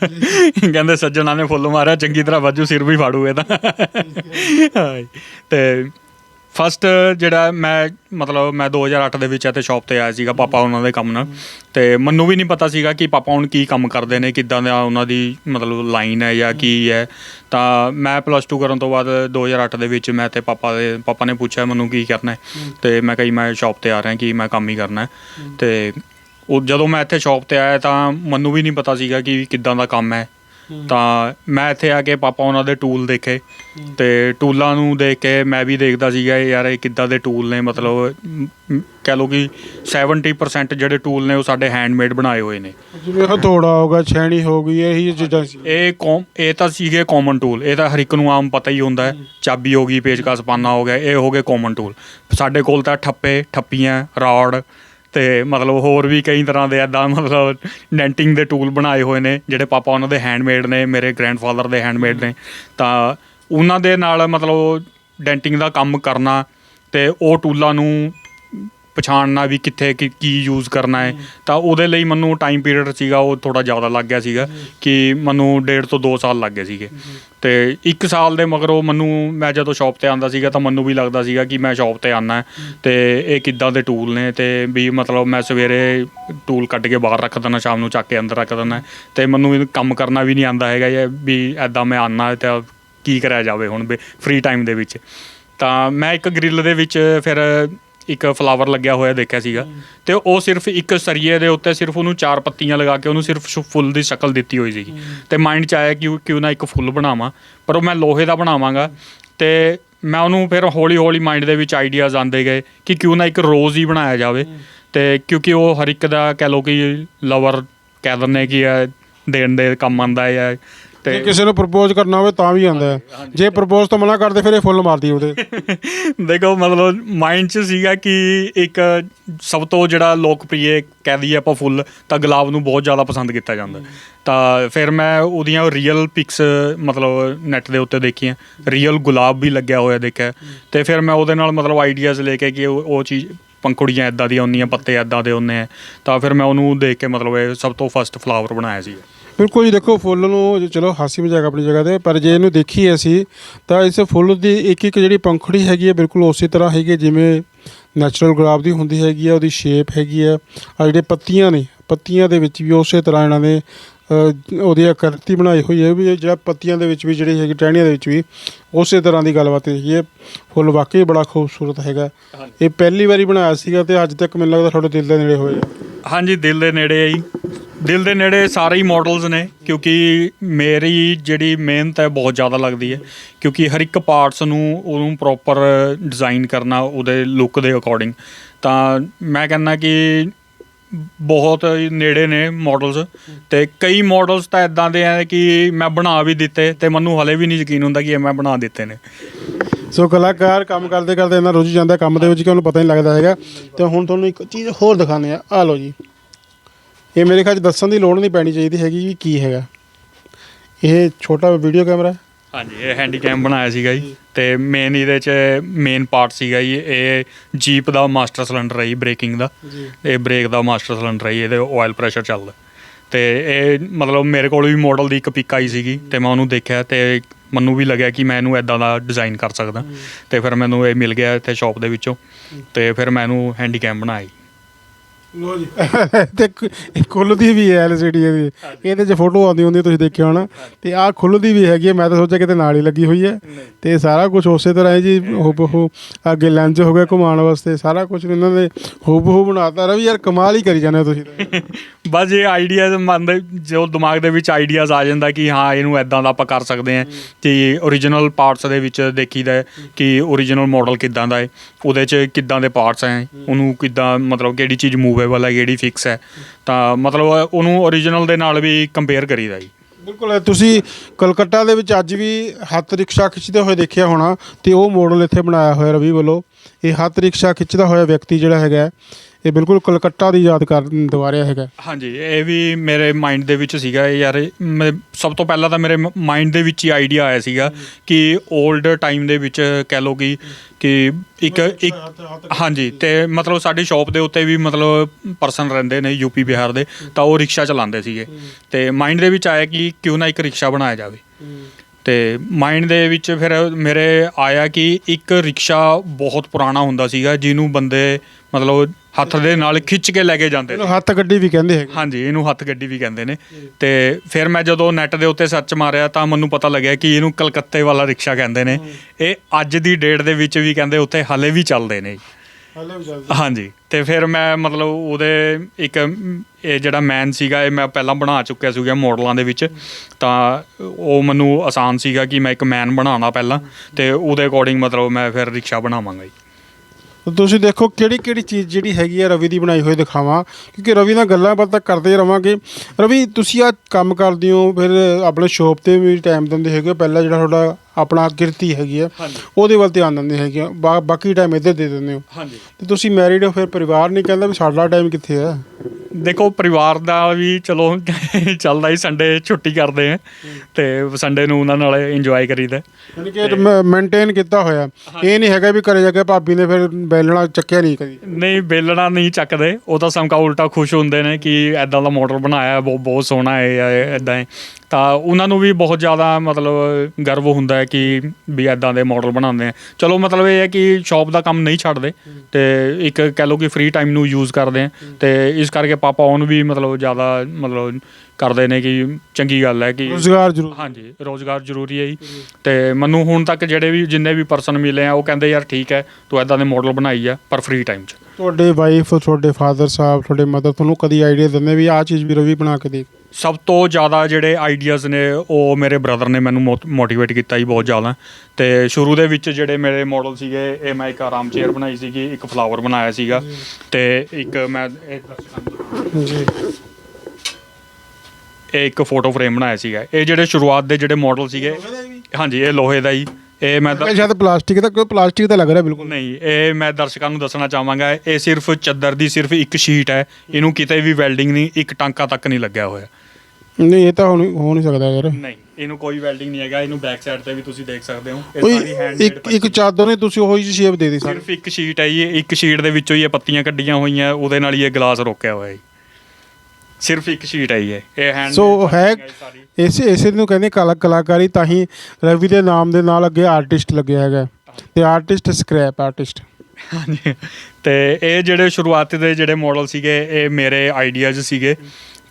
ਕਹਿੰਦੇ ਸੱਜਣਾ ਨੇ ਫੁੱਲ ਮਾਰਿਆ ਚੰਗੀ ਤਰ੍ਹਾਂ ਵੱਜੂ ਸਿਰ ਵੀ ਫਾੜੂ ਇਹਦਾ ਹਾਂਜੀ। ਤੇ ਫਸਟ ਜਿਹੜਾ ਮੈਂ, ਮਤਲਬ ਮੈਂ 2008 ਦੇ ਵਿੱਚ ਇੱਥੇ ਸ਼ਾਪ ਤੇ ਆਇਆ ਸੀਗਾ, ਪਾਪਾ ਉਹਨਾਂ ਦੇ ਕੰਮ ਨਾਲ। ਤੇ ਮੈਨੂੰ ਵੀ ਨਹੀਂ ਪਤਾ ਸੀਗਾ ਕਿ ਪਾਪਾ ਹੁਣ ਕੀ ਕੰਮ ਕਰਦੇ ਨੇ, ਕਿੱਦਾਂ ਦਾ ਉਹਨਾਂ ਦੀ, ਮਤਲਬ ਲਾਈਨ ਹੈ ਜਾਂ ਕੀ ਹੈ। ਤਾਂ ਮੈਂ ਪਲੱਸ 2 ਕਰਨ ਤੋਂ ਬਾਅਦ 2008 ਦੇ ਵਿੱਚ ਮੈਂ ਤੇ ਪਾਪਾ ਦੇ, ਪਾਪਾ ਨੇ ਪੁੱਛਿਆ ਮੈਨੂੰ ਕੀ ਕਰਨਾ ਹੈ। ਤੇ ਮੈਂ ਕਹੀ ਮੈਂ ਸ਼ਾਪ ਤੇ ਆ ਰਿਹਾ, ਕਿ ਮੈਂ ਕੰਮ ਹੀ ਕਰਨਾ ਹੈ। ਤੇ ਉਹ ਜਦੋਂ ਮੈਂ ਇੱਥੇ ਸ਼ਾਪ ਤੇ ਆਇਆ ਤਾਂ ਮੈਨੂੰ ਵੀ ਨਹੀਂ ਪਤਾ ਸੀਗਾ ਕਿ ਕਿੱਦਾਂ ਦਾ ਕੰਮ ਹੈ। ਤਾਂ ਮੈਂ ਇੱਥੇ ਆ ਕੇ ਪਾਪਾ ਉਹਨਾਂ ਦੇ ਟੂਲ ਦੇਖੇ ਤੇ ਟੂਲਾਂ ਨੂੰ ਦੇਖ ਕੇ ਮੈਂ ਵੀ ਦੇਖਦਾ ਸੀਗਾ ਯਾਰ ਇਹ ਕਿੱਦਾਂ ਦੇ ਟੂਲ ਨੇ ਮਤਲਬ ਕਹਿ ਲਓ ਕਿ 70% ਜਿਹੜੇ ਟੂਲ ਨੇ ਉਹ ਸਾਡੇ ਹੈਂਡਮੇਡ ਬਣਾਏ ਹੋਏ ਨੇ। ਜਿਵੇਂ ਹਥੌੜਾ ਹੋਗਾ ਛੈਣੀ ਹੋ ਗਈ ਇਹੀ ਚੀਜ਼ਾਂ ਸੀ। ਇਹ ਕੌਮ ਇਹ ਤਾਂ ਸੀਗੇ ਕਾਮਨ ਟੂਲ ਇਹ ਤਾਂ ਹਰ ਇੱਕ ਨੂੰ ਆਮ ਪਤਾ ਹੀ ਹੁੰਦਾ ਹੈ। ਚਾਬੀ ਹੋ ਗਈ ਪੇਚਕਸ ਪਾਨਾ ਹੋ ਗਿਆ ਇਹ ਹੋ ਗਏ ਕਾਮਨ ਟੂਲ ਸਾਡੇ ਕੋਲ ਤਾਂ ਠੱਪੇ ਠੱਪੀਆਂ ਰਾਡ ਤੇ ਮਤਲਬ ਹੋਰ ਵੀ ਕਈ ਤਰ੍ਹਾਂ ਦੇ ਐਦਾਂ ਮਤਲਬ ਡੈਂਟਿੰਗ ਦੇ ਟੂਲ ਬਣਾਏ ਹੋਏ ਨੇ, ਜਿਹੜੇ ਪਾਪਾ ਉਹਨਾਂ ਦੇ ਹੈਂਡਮੇਡ ਨੇ, ਮੇਰੇ ਗ੍ਰੈਂਡਫਾਦਰ ਦੇ ਹੈਂਡਮੇਡ ਨੇ। ਤਾਂ ਉਹਨਾਂ ਦੇ ਨਾਲ ਮਤਲਬ ਡੈਂਟਿੰਗ ਦਾ ਕੰਮ ਕਰਨਾ ਤੇ ਉਹ ਟੂਲਾਂ ਨੂੰ ਪਛਾਣਨਾ ਵੀ ਕਿੱਥੇ, ਕੀ ਕੀ ਯੂਜ਼ ਕਰਨਾ ਹੈ। ਤਾਂ ਉਹਦੇ ਲਈ ਮੈਨੂੰ ਟਾਈਮ ਪੀਰੀਅਡ ਸੀਗਾ, ਉਹ ਥੋੜਾ ਜ਼ਿਆਦਾ ਲੱਗ ਗਿਆ ਸੀਗਾ ਕਿ ਮੈਨੂੰ ਡੇਢ ਤੋਂ 2 ਸਾਲ ਲੱਗ ਗਏ ਸੀਗੇ। ਤੇ 1 ਸਾਲ ਦੇ ਮਗਰੋਂ ਮੈਨੂੰ, ਮੈਂ ਜਦੋਂ ਸ਼ਾਪ ਤੇ ਆਂਦਾ ਸੀਗਾ ਤਾਂ ਮੈਨੂੰ ਵੀ ਲੱਗਦਾ ਸੀਗਾ ਕਿ ਮੈਂ ਸ਼ਾਪ ਤੇ ਆਨਾ ਹੈ। ਤੇ ਇਹ ਕਿੱਦਾਂ ਦੇ ਟੂਲ ਨੇ ਤੇ ਵੀ ਮਤਲਬ ਮੈਂ ਸਵੇਰੇ ਟੂਲ ਕੱਢ ਕੇ ਬਾਹਰ ਰੱਖ ਦਿੰਦਾ, ਸ਼ਾਮ ਨੂੰ ਚੱਕ ਕੇ ਅੰਦਰ ਰੱਖ ਦਿੰਦਾ। ਤੇ ਮੈਨੂੰ ਕੰਮ ਕਰਨਾ ਵੀ ਨਹੀਂ ਆਂਦਾ ਹੈਗਾ ਇਹ ਵੀ ਐਦਾਂ ਮੈਂ ਆਨਾ ਤੇ ਕੀ ਕਰਿਆ ਜਾਵੇ ਹੁਣ ਫ੍ਰੀ ਟਾਈਮ ਦੇ ਵਿੱਚ। ਤਾਂ ਮੈਂ ਇੱਕ ਗ੍ਰਿਲ ਦੇ ਵਿੱਚ ਫਿਰ ਇੱਕ ਫਲਾਵਰ ਲੱਗਿਆ ਹੋਇਆ ਦੇਖਿਆ ਸੀਗਾ। ਤੇ ਉਹ ਸਿਰਫ ਇੱਕ ਸਰੀਏ ਦੇ ਉੱਤੇ ਸਿਰਫ ਉਹਨੂੰ ਚਾਰ ਪੱਤੀਆਂ ਲਗਾ ਕੇ ਉਹਨੂੰ ਸਿਰਫ ਸ਼ੁ- ਫੁੱਲ ਦੀ ਸ਼ਕਲ ਦਿੱਤੀ ਹੋਈ ਸੀਗੀ। ਤੇ ਮਾਈਂਡ 'ਚ ਆਇਆ ਕਿ ਉਹ ਕਿਉਂ ਨਾ ਇੱਕ ਫੁੱਲ ਬਣਾਵਾਂ, ਪਰ ਉਹ ਮੈਂ ਲੋਹੇ ਦਾ ਬਣਾਵਾਂਗਾ। ਤੇ ਮੈਂ ਉਹਨੂੰ ਫਿਰ ਹੌਲੀ ਹੌਲੀ ਮਾਈਂਡ ਦੇ ਵਿੱਚ ਆਈਡੀਆਜ਼ ਆਉਂਦੇ ਗਏ ਕਿ ਕਿਉਂ ਨਾ ਇੱਕ ਰੋਜ਼ ਹੀ ਬਣਾਇਆ ਜਾਵੇ। ਤੇ ਕਿਉਂਕਿ ਉਹ ਹਰ ਇੱਕ ਦਾ ਕਹਿ ਲਓ ਕਿ ਲਵਰ ਕਹਿ ਦਿੰਦੇ ਕਿ ਇਹ ਦੇਣ ਦੇ ਕੰਮ ਆਉਂਦਾ ਹੈ ਜੇ ਤੇ ਕਿਸੇ ਨੂੰ ਪ੍ਰਪੋਜ਼ ਕਰਨਾ ਹੋਵੇ ਤਾਂ ਵੀ ਆਉਂਦਾ ਹੈ। ਜੇ ਪ੍ਰਪੋਜ਼ ਤੋਂ ਮਨਾ ਕਰਦੇ ਫਿਰ ਇਹ ਫੁੱਲ ਮਾਰਦੀ ਉਹਦੇ। ਦੇਖੋ ਮਤਲਬ ਮਾਈਂਡ 'ਚ ਸੀਗਾ ਕਿ ਇੱਕ ਸਭ ਤੋਂ ਜਿਹੜਾ ਲੋਕਪ੍ਰਿਯ ਕਹਿ ਦਈਏ ਆਪਾਂ ਫੁੱਲ ਤਾਂ ਗੁਲਾਬ ਨੂੰ ਬਹੁਤ ਜ਼ਿਆਦਾ ਪਸੰਦ ਕੀਤਾ ਜਾਂਦਾ। ਤਾਂ ਫਿਰ ਮੈਂ ਉਹਦੀਆਂ ਰੀਅਲ ਪਿਕਸ ਮਤਲਬ ਨੈਟ ਦੇ ਉੱਤੇ ਦੇਖੀਆਂ। ਰੀਅਲ ਗੁਲਾਬ ਵੀ ਲੱਗਿਆ ਹੋਇਆ ਦੇਖਿਆ। ਤੇ ਫਿਰ ਮੈਂ ਉਹਦੇ ਨਾਲ ਮਤਲਬ ਆਈਡੀਆਜ਼ ਲੈ ਕੇ ਕਿ ਉਹ ਉਹ ਚੀਜ਼ ਪੰਖੁੜੀਆਂ ਇਦਾਂ ਦੀਆਂ ਹੁੰਦੀਆਂ ਪੱਤੇ ਇਦਾਂ ਦੇ ਹੁੰਦੇ ਆ। ਤਾਂ ਫਿਰ ਮੈਂ ਉਹਨੂੰ ਦੇਖ ਕੇ ਮਤਲਬ ਇਹ ਸਭ ਤੋਂ ਫਸਟ ਫਲਾਵਰ ਬਣਾਇਆ ਸੀ। ਬਿਲਕੁਲ ਜੀ ਦੇਖੋ ਫੁੱਲ ਨੂੰ ਚਲੋ ਹਾਸੀ ਮਜ਼ਾਕ ਆਪਣੀ ਜਗ੍ਹਾ ਤੇ ਪਰ ਜੇ ਇਹਨੂੰ ਦੇਖੀਏ ਅਸੀਂ ਤਾਂ ਇਸ ਫੁੱਲ ਦੀ ਇੱਕ ਇੱਕ ਜਿਹੜੀ ਪੰਖੜੀ ਹੈਗੀ ਹੈ ਬਿਲਕੁਲ ਉਸੇ ਤਰ੍ਹਾਂ ਹੈਗੀ ਹੈ ਜਿਵੇਂ ਨੈਚੁਰਲ ਗੁਲਾਬ ਦੀ ਹੁੰਦੀ ਹੈਗੀ ਆ ਉਹਦੀ ਸ਼ੇਪ ਹੈਗੀ ਆ ਆ ਜਿਹੜੇ ਪੱਤੀਆਂ ਨੇ ਪੱਤੀਆਂ ਦੇ ਵਿੱਚ ਵੀ ਉਸੇ ਤਰ੍ਹਾਂ ਇਹਨਾਂ ਨੇ ਉਹਦੀ ਆਕ੍ਰਿਤੀ ਬਣਾਈ ਹੋਈ ਹੈ ਵੀ ਜਿਹੜਾ ਪੱਤੀਆਂ ਦੇ ਵਿੱਚ ਵੀ ਜਿਹੜੀ ਹੈਗੀ ਟਹਿਣੀਆਂ ਦੇ ਵਿੱਚ ਵੀ ਉਸੇ ਤਰ੍ਹਾਂ ਦੀ ਗੱਲਬਾਤ ਹੈਗੀ ਹੈ। ਫੁੱਲ ਵਾਕਈ ਬੜਾ ਖੂਬਸੂਰਤ ਹੈਗਾ। ਇਹ ਪਹਿਲੀ ਵਾਰੀ ਬਣਾਇਆ ਸੀਗਾ ਤੇ ਅੱਜ ਤੱਕ ਮੈਨੂੰ ਲੱਗਦਾ ਤੁਹਾਡੇ ਦਿਲ ਦੇ ਨੇੜੇ ਹੋਇਆ। ਹਾਂਜੀ ਦਿਲ ਦੇ ਨੇੜੇ ਆ ਜੀ। ਦਿਲ ਦੇ ਨੇੜੇ ਸਾਰੇ ਹੀ ਮਾਡਲਸ ਨੇ, ਕਿਉਂਕਿ ਮੇਰੀ ਜਿਹੜੀ ਮਿਹਨਤ ਹੈ ਬਹੁਤ ਜ਼ਿਆਦਾ ਲੱਗਦੀ ਹੈ, ਕਿਉਂਕਿ ਹਰ ਇੱਕ ਪਾਰਟਸ ਨੂੰ ਉਹਨੂੰ ਪ੍ਰੋਪਰ ਡਿਜ਼ਾਈਨ ਕਰਨਾ, ਉਹਦੇ ਲੁੱਕ ਦੇ ਅਕੋਰਡਿੰਗ ਤਾਂ ਮੈਂ ਕਹਿੰਦਾ ਕਿ ਬਹੁਤ ਨੇੜੇ ਨੇ ਮਾਡਲਸ ਤੇ ਕਈ ਮਾਡਲਸ ਤਾਂ ਇਦਾਂ ਦੇ ਆ ਕਿ ਮੈਂ ਬਣਾ ਵੀ ਦਿੱਤੇ ਤੇ ਮੈਨੂੰ ਹਲੇ ਵੀ ਨਹੀਂ ਯਕੀਨ ਹੁੰਦਾ ਕਿ ਇਹ ਮੈਂ ਬਣਾ ਦਿੱਤੇ ਨੇ। ਸੋ ਕਲਾਕਾਰ ਕੰਮ ਕਰਦੇ ਕਰਦੇ ਇਹਨਾਂ ਰੁੱਝ ਜਾਂਦਾ, ਕੰਮ ਦੇ ਵਿੱਚ ਕਿ ਉਹਨੂੰ ਪਤਾ ਨਹੀਂ ਲੱਗਦਾ ਹੈਗਾ। ਤੇ ਹੁਣ ਤੁਹਾਨੂੰ ਇੱਕ ਚੀਜ਼ ਹੋਰ ਦਿਖਾਉਂਦੇ ਆ ਆ ਲਓ ਜੀ। ਇਹ ਮੇਰੇ ਖਿਆਲ 'ਚ ਦੱਸਣ ਦੀ ਲੋੜ ਨਹੀਂ ਪੈਣੀ ਚਾਹੀਦੀ ਹੈਗੀ ਵੀ ਕੀ ਹੈਗਾ। ਇਹ ਛੋਟਾ ਵੀਡੀਓ ਕੈਮਰਾ ਹਾਂਜੀ ਇਹ ਹੈਂਡੀਕੈਮ ਬਣਾਇਆ ਸੀਗਾ ਜੀ ਤੇ ਮੇਨ ਇਹਦੇ ਚ ਮੇਨ ਪਾਰਟ ਸੀਗਾ ਜੀ ਇਹ ਜੀਪ ਦਾ ਮਾਸਟਰ ਸਿਲੰਡਰ ਹੈ ਜੀ ਬ੍ਰੇਕਿੰਗ ਦਾ। ਇਹ ਬ੍ਰੇਕ ਦਾ ਮਾਸਟਰ ਸਿਲੰਡਰ ਹੈ ਇਹਦੇ ਆਇਲ ਪ੍ਰੈਸ਼ਰ ਚੱਲਦਾ। ਤੇ ਇਹ ਮਤਲਬ ਮੇਰੇ ਕੋਲ ਵੀ ਮਾਡਲ ਦੀ ਇੱਕ ਪਿਕ ਆਈ ਸੀਗੀ ਤੇ ਮੈਂ ਉਹਨੂੰ ਦੇਖਿਆ ਤੇ ਮੈਨੂੰ ਵੀ ਲੱਗਿਆ ਕਿ ਮੈਂ ਇਹਨੂੰ ਇਦਾਂ ਦਾ ਡਿਜ਼ਾਈਨ ਕਰ ਸਕਦਾ। ਤੇ ਫਿਰ ਮੈਨੂੰ ਇਹ ਮਿਲ ਗਿਆ ਇੱਥੇ ਸ਼ਾਪ ਦੇ ਵਿੱਚੋਂ ਤੇ ਫਿਰ ਮੈਂ ਇਹਨੂੰ ਹੈਂਡੀਕੈਮ ਬਣਾਇਆ ਲੋ ਜੀ। ਤੇ ਕ- ਖੁੱਲਦੀ ਵੀ ਹੈ ਐਲਸੀਡੀ ਇਹਦੀ। ਇਹਦੇ 'ਚ ਫੋਟੋ ਆਉਂਦੀ ਹੁੰਦੀ ਤੁਸੀਂ ਦੇਖਿਆ ਹੋਣਾ ਤੇ ਆਹ ਖੁੱਲਦੀ ਵੀ ਹੈਗੀ ਹੈ, ਮੈਂ ਤਾਂ ਸੋਚਿਆ ਕਿਤੇ ਨਾਲ ਹੀ ਲੱਗੀ ਹੋਈ ਹੈ। ਤੇ ਸਾਰਾ ਕੁਝ ਉਸੇ ਤਰ੍ਹਾਂ ਹੈ ਜੀ ਹੂਬਹੂ ਅੱਗੇ ਲੈਂਸ ਹੋ ਗਿਆ ਘੁਮਾਉਣ ਵਾਸਤੇ ਸਾਰਾ ਕੁਝ ਇਹਨਾਂ ਨੇ ਹੂਬਹੂ ਬਣਾਤਾ। ਰਵੀ ਯਾਰ ਕਮਾਲ ਹੀ ਕਰੀ ਜਾਂਦੇ ਹੋ ਤੁਸੀਂ ਤਾਂ। ਬਸ ਇਹ ਆਈਡੀਆਜ਼ ਮਨ ਦੇ ਜੋ ਦਿਮਾਗ ਦੇ ਵਿੱਚ ਆਈਡੀਆਜ਼ ਆ ਜਾਂਦਾ ਕਿ ਹਾਂ ਇਹਨੂੰ ਐਦਾਂ ਦਾ ਆਪਾਂ ਕਰ ਸਕਦੇ ਹਾਂ ਕਿ origignal ਪਾਰਟਸ ਦੇ ਵਿੱਚ ਦੇਖੀਦਾ ਹੈ ਕਿ origignal ਮਾਡਲ ਕਿੱਦਾਂ ਦਾ ਹੈ। ਉਹਦੇ 'ਚ ਕਿੱਦਾਂ ਦੇ ਪਾਰਟਸ ਹੈ, ਉਹਨੂੰ ਕਿੱਦਾਂ ਮਤਲਬ ਕਿਹੜੀ ਚੀਜ਼ ਮੂਵੇਬਲ ਹੈ, ਕਿਹੜੀ ਫਿਕਸ ਹੈ, ਤਾਂ ਮਤਲਬ ਉਹਨੂੰ origignal ਦੇ ਨਾਲ ਵੀ ਕੰਪੇਅਰ ਕਰੀਦਾ ਜੀ। ਬਿਲਕੁਲ ਤੁਸੀਂ ਕਲਕੱਤਾ ਦੇ ਵਿੱਚ ਅੱਜ ਵੀ ਹੱਥ ਰਿਕਸ਼ਾ ਖਿੱਚਦੇ ਹੋਏ ਦੇਖਿਆ ਹੋਣਾ, ਤੇ ਉਹ ਮੋਡਲ ਇੱਥੇ ਬਣਾਇਆ ਹੋਇਆ ਰਵੀ ਵੱਲੋਂ। ਇਹ ਹੱਥ ਰਿਕਸ਼ਾ ਖਿੱਚਦਾ ਹੋਇਆ ਵਿਅਕਤੀ ਜਿਹੜਾ ਹੈਗਾ ਇਹ ਬਿਲਕੁਲ ਕਲਕੱਤਾ ਦੀ ਯਾਦ ਕਰ ਦਿਵਾ ਰਿਹਾ ਹੈਗਾ। ਹਾਂਜੀ ਇਹ ਵੀ ਮੇਰੇ ਮਾਈਂਡ ਦੇ ਵਿੱਚ ਸੀਗਾ ਯਾਰ। ਮੈਂ ਸਭ ਤੋਂ ਪਹਿਲਾਂ ਤਾਂ ਮੇਰੇ ਮਾਈਂਡ ਦੇ ਵਿੱਚ ਹੀ ਆਈਡੀਆ ਆਇਆ ਸੀਗਾ ਕਿ 올ਡ ਟਾਈਮ ਦੇ ਵਿੱਚ ਕਹਿ ਲਓ ਕਿ ਕਿ ਇੱਕ ਇੱਕ ਹਾਂਜੀ ਤੇ ਮਤਲਬ ਸਾਡੀ ਸ਼ਾਪ ਦੇ ਉੱਤੇ ਵੀ ਮਤਲਬ ਪਰਸਨ ਰਹਿੰਦੇ ਨੇ ਯੂਪੀ ਬਿਹਾਰ ਦੇ ਤਾਂ ਉਹ ਰਿਕਸ਼ਾ ਚਲਾਉਂਦੇ ਸੀਗੇ। ਤੇ ਮਾਈਂਡ ਦੇ ਵਿੱਚ ਆਇਆ ਕਿ ਕਿਉਂ ਨਾ ਇੱਕ ਰਿਕਸ਼ਾ ਬਣਾਇਆ ਜਾਵੇ। ਤੇ ਮਾਈਂਡ ਦੇ ਵਿੱਚ ਫਿਰ ਮੇਰੇ ਆਇਆ ਕਿ ਇੱਕ ਰਿਕਸ਼ਾ ਬਹੁਤ ਪੁਰਾਣਾ ਹੁੰਦਾ ਸੀਗਾ ਜਿਹਨੂੰ ਬੰਦੇ ਮਤਲਬ ਹੱਥ ਦੇ ਨਾਲ ਖਿੱਚ ਕੇ ਲੈ ਕੇ ਜਾਂਦੇ ਇਹਨੂੰ ਸੀ। ਹੱਥ ਗੱਡੀ ਵੀ ਕਹਿੰਦੇ ਹੈਗੇ। ਹਾਂਜੀ ਇਹਨੂੰ ਹੱਥ ਗੱਡੀ ਵੀ ਕਹਿੰਦੇ ਨੇ। ਤੇ ਫਿਰ ਮੈਂ ਜਦੋਂ ਨੈਟ ਦੇ ਉੱਤੇ ਸਰਚ ਮਾਰਿਆ ਤਾਂ ਮੈਨੂੰ ਪਤਾ ਲੱਗਿਆ ਕਿ ਇਹਨੂੰ ਕਲਕੱਤੇ ਵਾਲਾ ਰਿਕਸ਼ਾ ਕਹਿੰਦੇ ਨੇ। ਇਹ ਅੱਜ ਦੀ ਡੇਟ ਦੇ ਵਿੱਚ ਵੀ ਕਹਿੰਦੇ ਉੱਥੇ ਹਲੇ ਵੀ ਚੱਲਦੇ ਨੇ। ਹਲੇ ਵੀ ਚੱਲਦੇ ਹਾਂਜੀ, ਤੇ ਫਿਰ ਮੈਂ ਮਤਲਬ ਉਹਦੇ ਇੱਕ ਇਹ ਜਿਹੜਾ ਮੈਨ ਸੀਗਾ, ਇਹ ਮੈਂ ਪਹਿਲਾਂ ਬਣਾ ਚੁੱਕਿਆ ਸੀਗਾ ਮਾਡਲਾਂ ਦੇ ਵਿੱਚ। ਤਾਂ ਉਹ ਮੈਨੂੰ ਆਸਾਨ ਸੀਗਾ ਕਿ ਮੈਂ ਇੱਕ ਮੈਨ ਬਣਾਉਣਾ ਪਹਿਲਾਂ, ਤੇ ਉਹਦੇ ਅਕੋਰਡਿੰਗ ਮਤਲਬ ਮੈਂ ਫਿਰ ਰਿਕਸ਼ਾ ਬਣਾਵਾਂਗਾ ਜੀ। ਤਾਂ ਤੁਸੀਂ ਦੇਖੋ ਕਿਹੜੀ ਕਿਹੜੀ ਚੀਜ਼ ਜਿਹੜੀ ਹੈਗੀ ਆ ਰਵੀ ਦੀ ਬਣਾਈ ਹੋਈ ਦਿਖਾਵਾਂ ਕਿਉਂਕਿ ਰਵੀ ਨਾਲ ਗੱਲਾਂ ਬਾਤਾਂ ਕਰਦੇ ਰਵਾਂਗੇ ਰਵੀ ਤੁਸੀਂ ਆ ਕੰਮ ਕਰਦੇ ਹੋ ਫਿਰ ਆਪਣੇ ਸ਼ੋਪ ਤੇ ਵੀ ਟਾਈਮ ਦਿੰਦੇ ਹੈਗੇ ਹੋ। ਪਹਿਲਾਂ ਜਿਹੜਾ ਤੁਹਾਡਾ ਆਪਣਾ ਕਿਰਤੀ ਹੈਗੀ ਆ ਉਹਦੇ ਵੱਲ ਧਿਆਨ ਦਿੰਦੇ ਹੈਗੇ। ਬਾ- ਬਾਕੀ ਟਾਈਮ ਇੱਧਰ ਦੇ ਦਿੰਦੇ ਹੋ ਹਾਂਜੀ ਤੇ ਤੁਸੀਂ ਮੈਰਿਡ ਹੋ ਫਿਰ ਪਰਿਵਾਰ ਨਹੀਂ ਕਹਿੰਦਾ ਵੀ ਸਾਡਾ ਟਾਈਮ ਕਿੱਥੇ ਆ ਦੇਖੋ ਪਰਿਵਾਰ ਦਾ ਵੀ ਚਲੋ ਚੱਲਦਾ ਹੀ ਸੰਡੇ ਛੁੱਟੀ ਕਰਦੇ ਆ। ਤੇ ਸੰਡੇ ਨੂੰ ਉਹਨਾਂ ਨਾਲ ਇੰਜੋਏ ਕਰੀਦਾ। ਯਾਨੀ ਕਿ ਮੇਨਟੇਨ ਕੀਤਾ ਹੋਇਆ। ਇਹ ਨਹੀਂ ਹੈਗਾ ਵੀ ਘਰੇ ਜਾ ਕੇ ਭਾਬੀ ਨੇ ਫਿਰ ਬੈਲਣਾ ਚੱਕਿਆ ਨਹੀਂ ਕਦੀ। ਨਹੀਂ ਬੇਲਣਾ ਨਹੀਂ ਚੱਕਦੇ। ਉਹ ਤਾਂ ਸਮਕਾ ਉਲਟਾ ਖੁਸ਼ ਹੁੰਦੇ ਨੇ ਕਿ ਐਦਾਂ ਦਾ ਮਾਡਲ ਬਣਾਇਆ ਬਹੁਤ ਬਹੁਤ ਸੋਹਣਾ ਹੈ ਐਦਾਂ ਤਾਂ ਉਹਨਾਂ ਨੂੰ ਵੀ ਬਹੁਤ ਜ਼ਿਆਦਾ ਮਤਲਬ ਗਰਵ ਹੁੰਦਾ ਹੈ ਕਿ ਵੀ ਐਦਾਂ ਦੇ ਮਾਡਲ ਬਣਾਉਂਦੇ ਆ। ਚਲੋ ਮਤਲਬ ਇਹ ਹੈ ਕਿ ਸ਼ਾਪ ਦਾ ਕੰਮ ਨਹੀਂ ਛੱਡਦੇ ਤੇ ਇੱਕ ਕਹਿ ਲਓ ਕਿ ਫ੍ਰੀ ਟਾਈਮ ਨੂੰ ਯੂਜ਼ ਕਰਦੇ ਆ ਤੇ ਇਸ ਕਰਕੇ ਪਾਪਾ ਉਹਨੂੰ ਵੀ ਮਤਲਬ ਜ਼ਿਆਦਾ ਮਤਲਬ ਕਰਦੇ ਨੇ ਕਿ ਚੰਗੀ ਗੱਲ ਹੈ ਕਿ ਰੋਜ਼ਗਾਰ ਜ਼ਰੂਰ ਹਾਂਜੀ ਰੋਜ਼ਗਾਰ ਜ਼ਰੂਰੀ ਹੈ ਜੀ। ਤੇ ਮੈਨੂੰ ਹੁਣ ਤੱਕ ਜਿਹੜੇ ਵੀ ਜਿੰਨੇ ਵੀ ਪਰਸਨ ਮਿਲੇ ਆ ਉਹ ਕਹਿੰਦੇ ਯਾਰ ਠੀਕ ਹੈ ਤੂੰ ਐਦਾਂ ਦੇ ਮਾਡਲ ਬਣਾਈ ਆ ਪਰ ਫ੍ਰੀ ਟਾਈਮ 'ਚ। ਤੁਹਾਡੇ ਵਾਈਫ ਤੁਹਾਡੇ ਫਾਦਰ ਸਾਹਿਬ ਤੁਹਾਡੇ ਮਦਰ ਤੁਹਾਨੂੰ ਕਦੀ ਆਈਡੀਆ ਦਿੰਦੇ ਵੀ ਆਹ ਚੀਜ਼ ਵੀ ਰਵੀ ਬਣਾ ਕੇ ਦੇਖ ਸਭ ਤੋਂ ਜ਼ਿਆਦਾ ਜਿਹੜੇ ਆਈਡੀਆਜ਼ ਨੇ ਉਹ ਮੇਰੇ ਬ੍ਰਦਰ ਨੇ ਮੈਨੂੰ ਮੋਟੀਵੇਟ ਕੀਤਾ ਜੀ ਬਹੁਤ ਜ਼ਿਆਦਾ। ਤੇ ਸ਼ੁਰੂ ਦੇ ਵਿੱਚ ਜਿਹੜੇ ਮੇਰੇ ਮਾਡਲ ਸੀਗੇ ਇਹ ਮੈਂ ਇੱਕ ਆਰਾਮ ਚੇਅਰ ਬਣਾਈ ਸੀਗੀ ਇੱਕ ਫਲਾਵਰ ਬਣਾਇਆ ਸੀਗਾ। ਤੇ ਇੱਕ ਮੈਂ ਇਹ ਨੂੰ- ਜੀ। ਇਹ ਇੱਕ ਫੋਟੋ ਫਰੇਮ ਬਣਾਇਆ ਸੀਗਾ। ਇਹ ਜਿਹੜੇ ਸ਼ੁਰੂਆਤ ਦੇ ਜਿਹੜੇ ਮਾਡਲ ਸੀਗੇ। ਹਾਂਜੀ ਇਹ ਲੋਹੇ ਦਾ ਹੀ। ਇਹ ਮੈਂ ਦ- ਸ਼ਾਇਦ ਪਲਾਸਟਿਕ ਦਾ ਕੋਈ ਪਲਾਸਟਿਕ ਦਾ ਲੱਗ ਰਿਹਾ ਬਿਲਕੁਲ। ਨਹੀਂ ਇਹ ਮੈਂ ਦਰਸ਼ਕਾਂ ਨੂੰ ਦੱਸਣਾ ਚਾਹਾਂਗਾ ਇਹ ਸਿਰਫ ਚੱਦਰ ਦੀ ਸਿਰਫ ਇੱਕ ਸ਼ੀਟ ਹੈ। ਇਹਨੂੰ ਕਿਤੇ ਵੀ ਵੈਲਡਿੰਗ ਨਹੀਂ ਇੱਕ ਟਾਂਕਾ ਤੱਕ ਨਹੀਂ ਲੱਗਿਆ ਹੋਇਆ। ਨਹੀਂ ਇਹ ਤਾਂ ਹੋ ਨਹੀਂ ਹੋ ਨਹੀਂ ਸਕਦਾ ਯਾਰ। ਨਹੀਂ ਇਹਨੂੰ ਕੋਈ ਵੈਲਡਿੰਗ ਨਹੀਂ ਹੈਗਾ। ਇਹਨੂੰ ਬੈਕ ਸਾਈਡ ਤੇ ਵੀ ਤੁਸੀਂ ਦੇਖ ਸਕਦੇ ਹੋ। ਇਹ ਕੋਈ ਸਾਰੀ ਹੈਂਡ ਇੱਕ ਇੱਕ ਚਾਦਰ ਨੇ ਤੁਸੀਂ ਉਹੀ ਸ਼ੇਪ ਦੇ ਦਿੱਤੀ ਸਾਨੂੰ ਸਿਰਫ ਇੱਕ ਸ਼ੀਟ ਹੈ ਜੀ। ਇਹ ਇੱਕ ਸ਼ੀਟ ਦੇ ਵਿੱਚੋਂ ਹੀ ਇਹ ਪੱਤੀਆਂ ਕੱਢੀਆਂ ਹੋਈਆਂ। ਉਹਦੇ ਨਾਲ ਹੀ ਇਹ ਗਲਾਸ ਰੋਕਿਆ ਹੋਇਆ ਹੈ ਸਿਰਫ ਇੱਕ ਸ਼ੀਟ ਹੈ। ਜੀ ਇਹ ਇਹ ਹੈਂਡ ਸੋ ਹੈ ਇਸੇ ਇਸੇ ਨੂੰ ਕਹਿੰਦੇ ਕਲਾ ਕਲਾਕਾਰੀ ਤਾਂ ਹੀ ਰਵੀ ਦੇ ਨਾਮ ਦੇ ਨਾਲ ਅੱਗੇ ਆਰਟਿਸਟ ਲੱਗਿਆ ਹੈਗਾ। ਤੇ ਆਰਟਿਸਟ ਸਕ੍ਰੈਪ ਆਰਟਿਸਟ ਹਾਂਜੀ। ਤੇ ਇਹ ਜਿਹੜੇ ਸ਼ੁਰੂਆਤੀ ਦੇ ਜਿਹੜੇ ਮਾਡਲ ਸੀਗੇ ਇਹ ਮੇਰੇ ਆਈਡੀਆਜ਼ ਸੀਗੇ।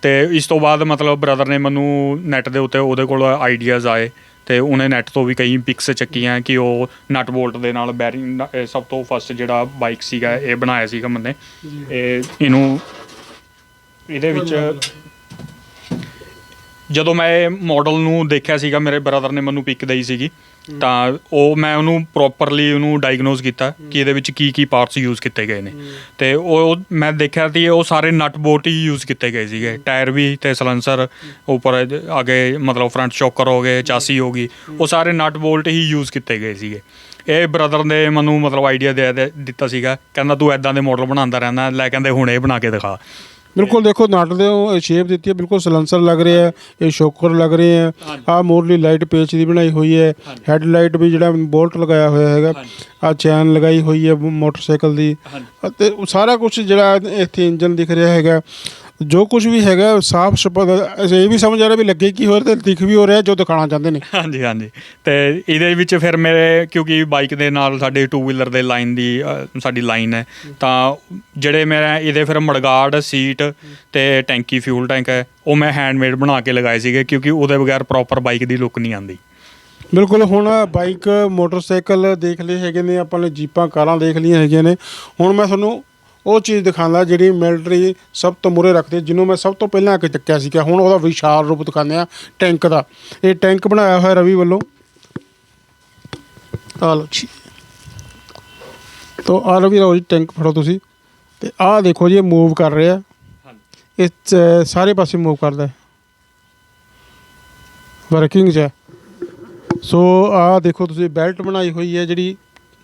ਤੇ ਇਸ ਤੋਂ ਬਾਅਦ ਮਤਲਬ ਬ੍ਰਦਰ ਨੇ ਮੈਨੂੰ ਨੈਟ ਦੇ ਉੱਤੇ ਉਹਦੇ ਕੋਲ ਆਈਡੀਆਜ਼ ਆਏ। ਤੇ ਉਹਨੇ ਨੈਟ ਤੋਂ ਵੀ ਕਈ ਪਿਕਸ ਚੱਕੀਆਂ ਕਿ ਉਹ ਨਟ ਬੋਲਟ ਦੇ ਨਾਲ ਬੈਰਿੰਗ ਸਭ ਤੋਂ ਫਸਟ ਜਿਹੜਾ ਬਾਈਕ ਸੀਗਾ ਇਹ ਬਣਾਇਆ ਸੀਗਾ ਮੈਨੇ। ਇਹ ਇਹਨੂੰ ਇਹਦੇ ਵਿੱਚ ਜਦੋਂ ਮੈਂ ਇਹ ਮਾਡਲ ਨੂੰ ਦੇਖਿਆ ਸੀਗਾ, ਮੇਰੇ ਬ੍ਰਦਰ ਨੇ ਮੈਨੂੰ ਪਿਕ ਦਈ ਸੀਗੀ, ਤਾਂ ਉਹ ਮੈਂ ਉਹਨੂੰ ਪ੍ਰੋਪਰਲੀ ਉਹਨੂੰ ਡਾਇਗਨੋਸ ਕੀਤਾ ਕਿ ਇਹਦੇ ਵਿੱਚ ਕੀ ਕੀ ਪਾਰਟਸ ਯੂਜ਼ ਕੀਤੇ ਗਏ ਨੇ। ਤੇ ਉਹ ਮੈਂ ਦੇਖਿਆ ਕਿ ਉਹ ਸਾਰੇ ਨਟ ਬੋਲਟ ਹੀ ਯੂਜ਼ ਕੀਤੇ ਗਏ ਸੀਗੇ। ਟਾਇਰ ਵੀ ਤੇ ਸਲੈਂਸਰ ਉੱਪਰ ਅੱਗੇ ਮਤਲਬ ਫਰੰਟ ਸ਼ੌਕਰ ਹੋ ਗਏ, ਚਾਸੀ ਹੋ ਗਈ, ਉਹ ਸਾਰੇ ਨਟ ਬੋਲਟ ਹੀ ਯੂਜ਼ ਕੀਤੇ ਗਏ ਸੀਗੇ। ਇਹ ਬ੍ਰਦਰ ਨੇ ਮੈਨੂੰ ਮਤਲਬ ਆਈਡੀਆ ਦੇ ਦੇ- ਦਿੱਤਾ ਸੀਗਾ, ਕਹਿੰਦਾ ਤੂੰ ਐਦਾਂ ਦੇ ਮਾਡਲ ਬਣਾਉਂਦਾ ਰਹਿੰਦਾ, ਲੈ ਕਹਿੰਦੇ ਹੁਣ ਇਹ ਬਣਾ ਕੇ ਦਿਖਾ। ਬਿਲਕੁਲ ਦੇਖੋ ਨਟ ਦੇ ਸ਼ੇਪ ਦਿੱਤੀ ਹੈ ਬਿਲਕੁਲ ਸਲੈਂਸਰ ਲੱਗ ਰਿਹਾ ਹੈ ਇਹ ਸ਼ੋਕਰ ਲੱਗ ਰਹੇ ਹੈ। ਆ ਮੋਰਲੀ ਲਾਈਟ ਪੇਚ ਦੀ ਬਣਾਈ ਹੋਈ ਹੈ। ਹੈਡ ਲਾਈਟ ਵੀ ਜਿਹੜਾ ਬੋਲਟ ਲਗਾਇਆ ਹੋਇਆ ਹੈਗਾ। ਆ ਚੈਨ ਲਗਾਈ ਹੋਈ ਹੈ ਮੋਟਰਸਾਈਕਲ ਦੀ। ਅਤੇ ਉਹ ਸਾਰਾ ਕੁਝ ਜਿਹੜਾ ਇੱਥੇ ਇੰਜਨ ਦਿਖ ਰਿਹਾ ਹੈਗਾ ਜੋ ਕੁਝ ਵੀ ਹੈਗਾ ਸਾਫ਼ ਸਪਦ ਇਹ ਵੀ ਸਮਝ ਆ ਰਿਹਾ ਵੀ ਲੱਗੇ ਕੀ ਹੋ ਰਿਹਾ ਤੇ ਦਿਖ ਵੀ ਹੋ ਰਿਹਾ ਜੋ ਦਿਖਾਉਣਾ ਚਾਹੁੰਦੇ ਨੇ। ਹਾਂਜੀ ਹਾਂਜੀ। ਤੇ ਇਹਦੇ ਵਿੱਚ ਫਿਰ ਮੇਰੇ ਕਿਉਂਕਿ ਬਾਈਕ ਦੇ ਨਾਲ ਸਾਡੇ ਟੂ ਵੀਲਰ ਦੇ ਲਾਈਨ ਦੀ ਅ, ਸਾਡੀ ਲਾਈਨ ਹੈ ਤਾਂ ਜਿਹੜੇ ਮੇਰਾ ਇਹਦੇ ਫਿਰ ਮੜਗਾਰਡ ਸੀਟ ਤੇ ਟੈਂਕੀ ਫਿਊਲ ਟੈਂਕ ਹੈ ਉਹ ਮੈਂ ਹੈਂਡਮੇਡ ਬਣਾ ਕੇ ਲਗਾਏ ਸੀਗੇ ਕਿਉਂਕਿ ਉਹਦੇ ਬਗੈਰ ਪ੍ਰੋਪਰ ਬਾਈਕ ਦੀ ਲੁੱਕ ਨਹੀਂ ਆਉਂਦੀ। ਬਿਲਕੁਲ ਹੁਣ ਬਾਈਕ ਮੋਟਰਸਾਈਕਲ ਦੇਖ ਲਏ ਹੈਗੇ ਨੇ ਆਪਾਂ ਨੇ ਜੀਪਾਂ ਕਾਰਾਂ ਦੇਖ ਲਈਆਂ ਹੈਗੀਆਂ ਨੇ। ਹੁਣ ਮੈਂ ਤੁਹਾਨੂੰ ਉਹ ਚੀਜ਼ ਦਿਖਾਉਂਦਾ ਜਿਹੜੀ ਮਿਲਟਰੀ ਸਭ ਤੋਂ ਮੁਰੇ ਰੱਖਦੇ ਜਿਹਨੂੰ ਮੈਂ ਸਭ ਤੋਂ ਪਹਿਲਾਂ ਆ ਕੇ ਚੱਕਿਆ ਸੀਗਾ। ਹੁਣ ਉਹਦਾ ਵਿਸ਼ਾਲ ਰੂਪ ਦਿਖਾਉਂਦੇ ਆ ਟੈਂਕ ਦਾ। ਇਹ ਟੈਂਕ ਬਣਾਇਆ ਹੋਇਆ ਰਵੀ ਵੱਲੋਂ। ਆ ਲਓ ਜੀ। ਤੋ ਆ ਰਵੀ ਲਓ ਜੀ ਟੈਂਕ ਫੜੋ ਤੁਸੀਂ। ਤੇ ਆਹ ਦੇਖੋ ਜੀ ਇਹ ਮੂਵ ਕਰ ਰਿਹਾ। ਇਹ ਸਾਰੇ ਪਾਸੇ ਮੂਵ ਕਰਦਾ ਹੈ। ਵਰਕਿੰਗ 'ਚ ਸੋ ਆਹ ਦੇਖੋ ਤੁਸੀਂ ਬੈਲਟ ਬਣਾਈ ਹੋਈ ਹੈ ਜਿਹੜੀ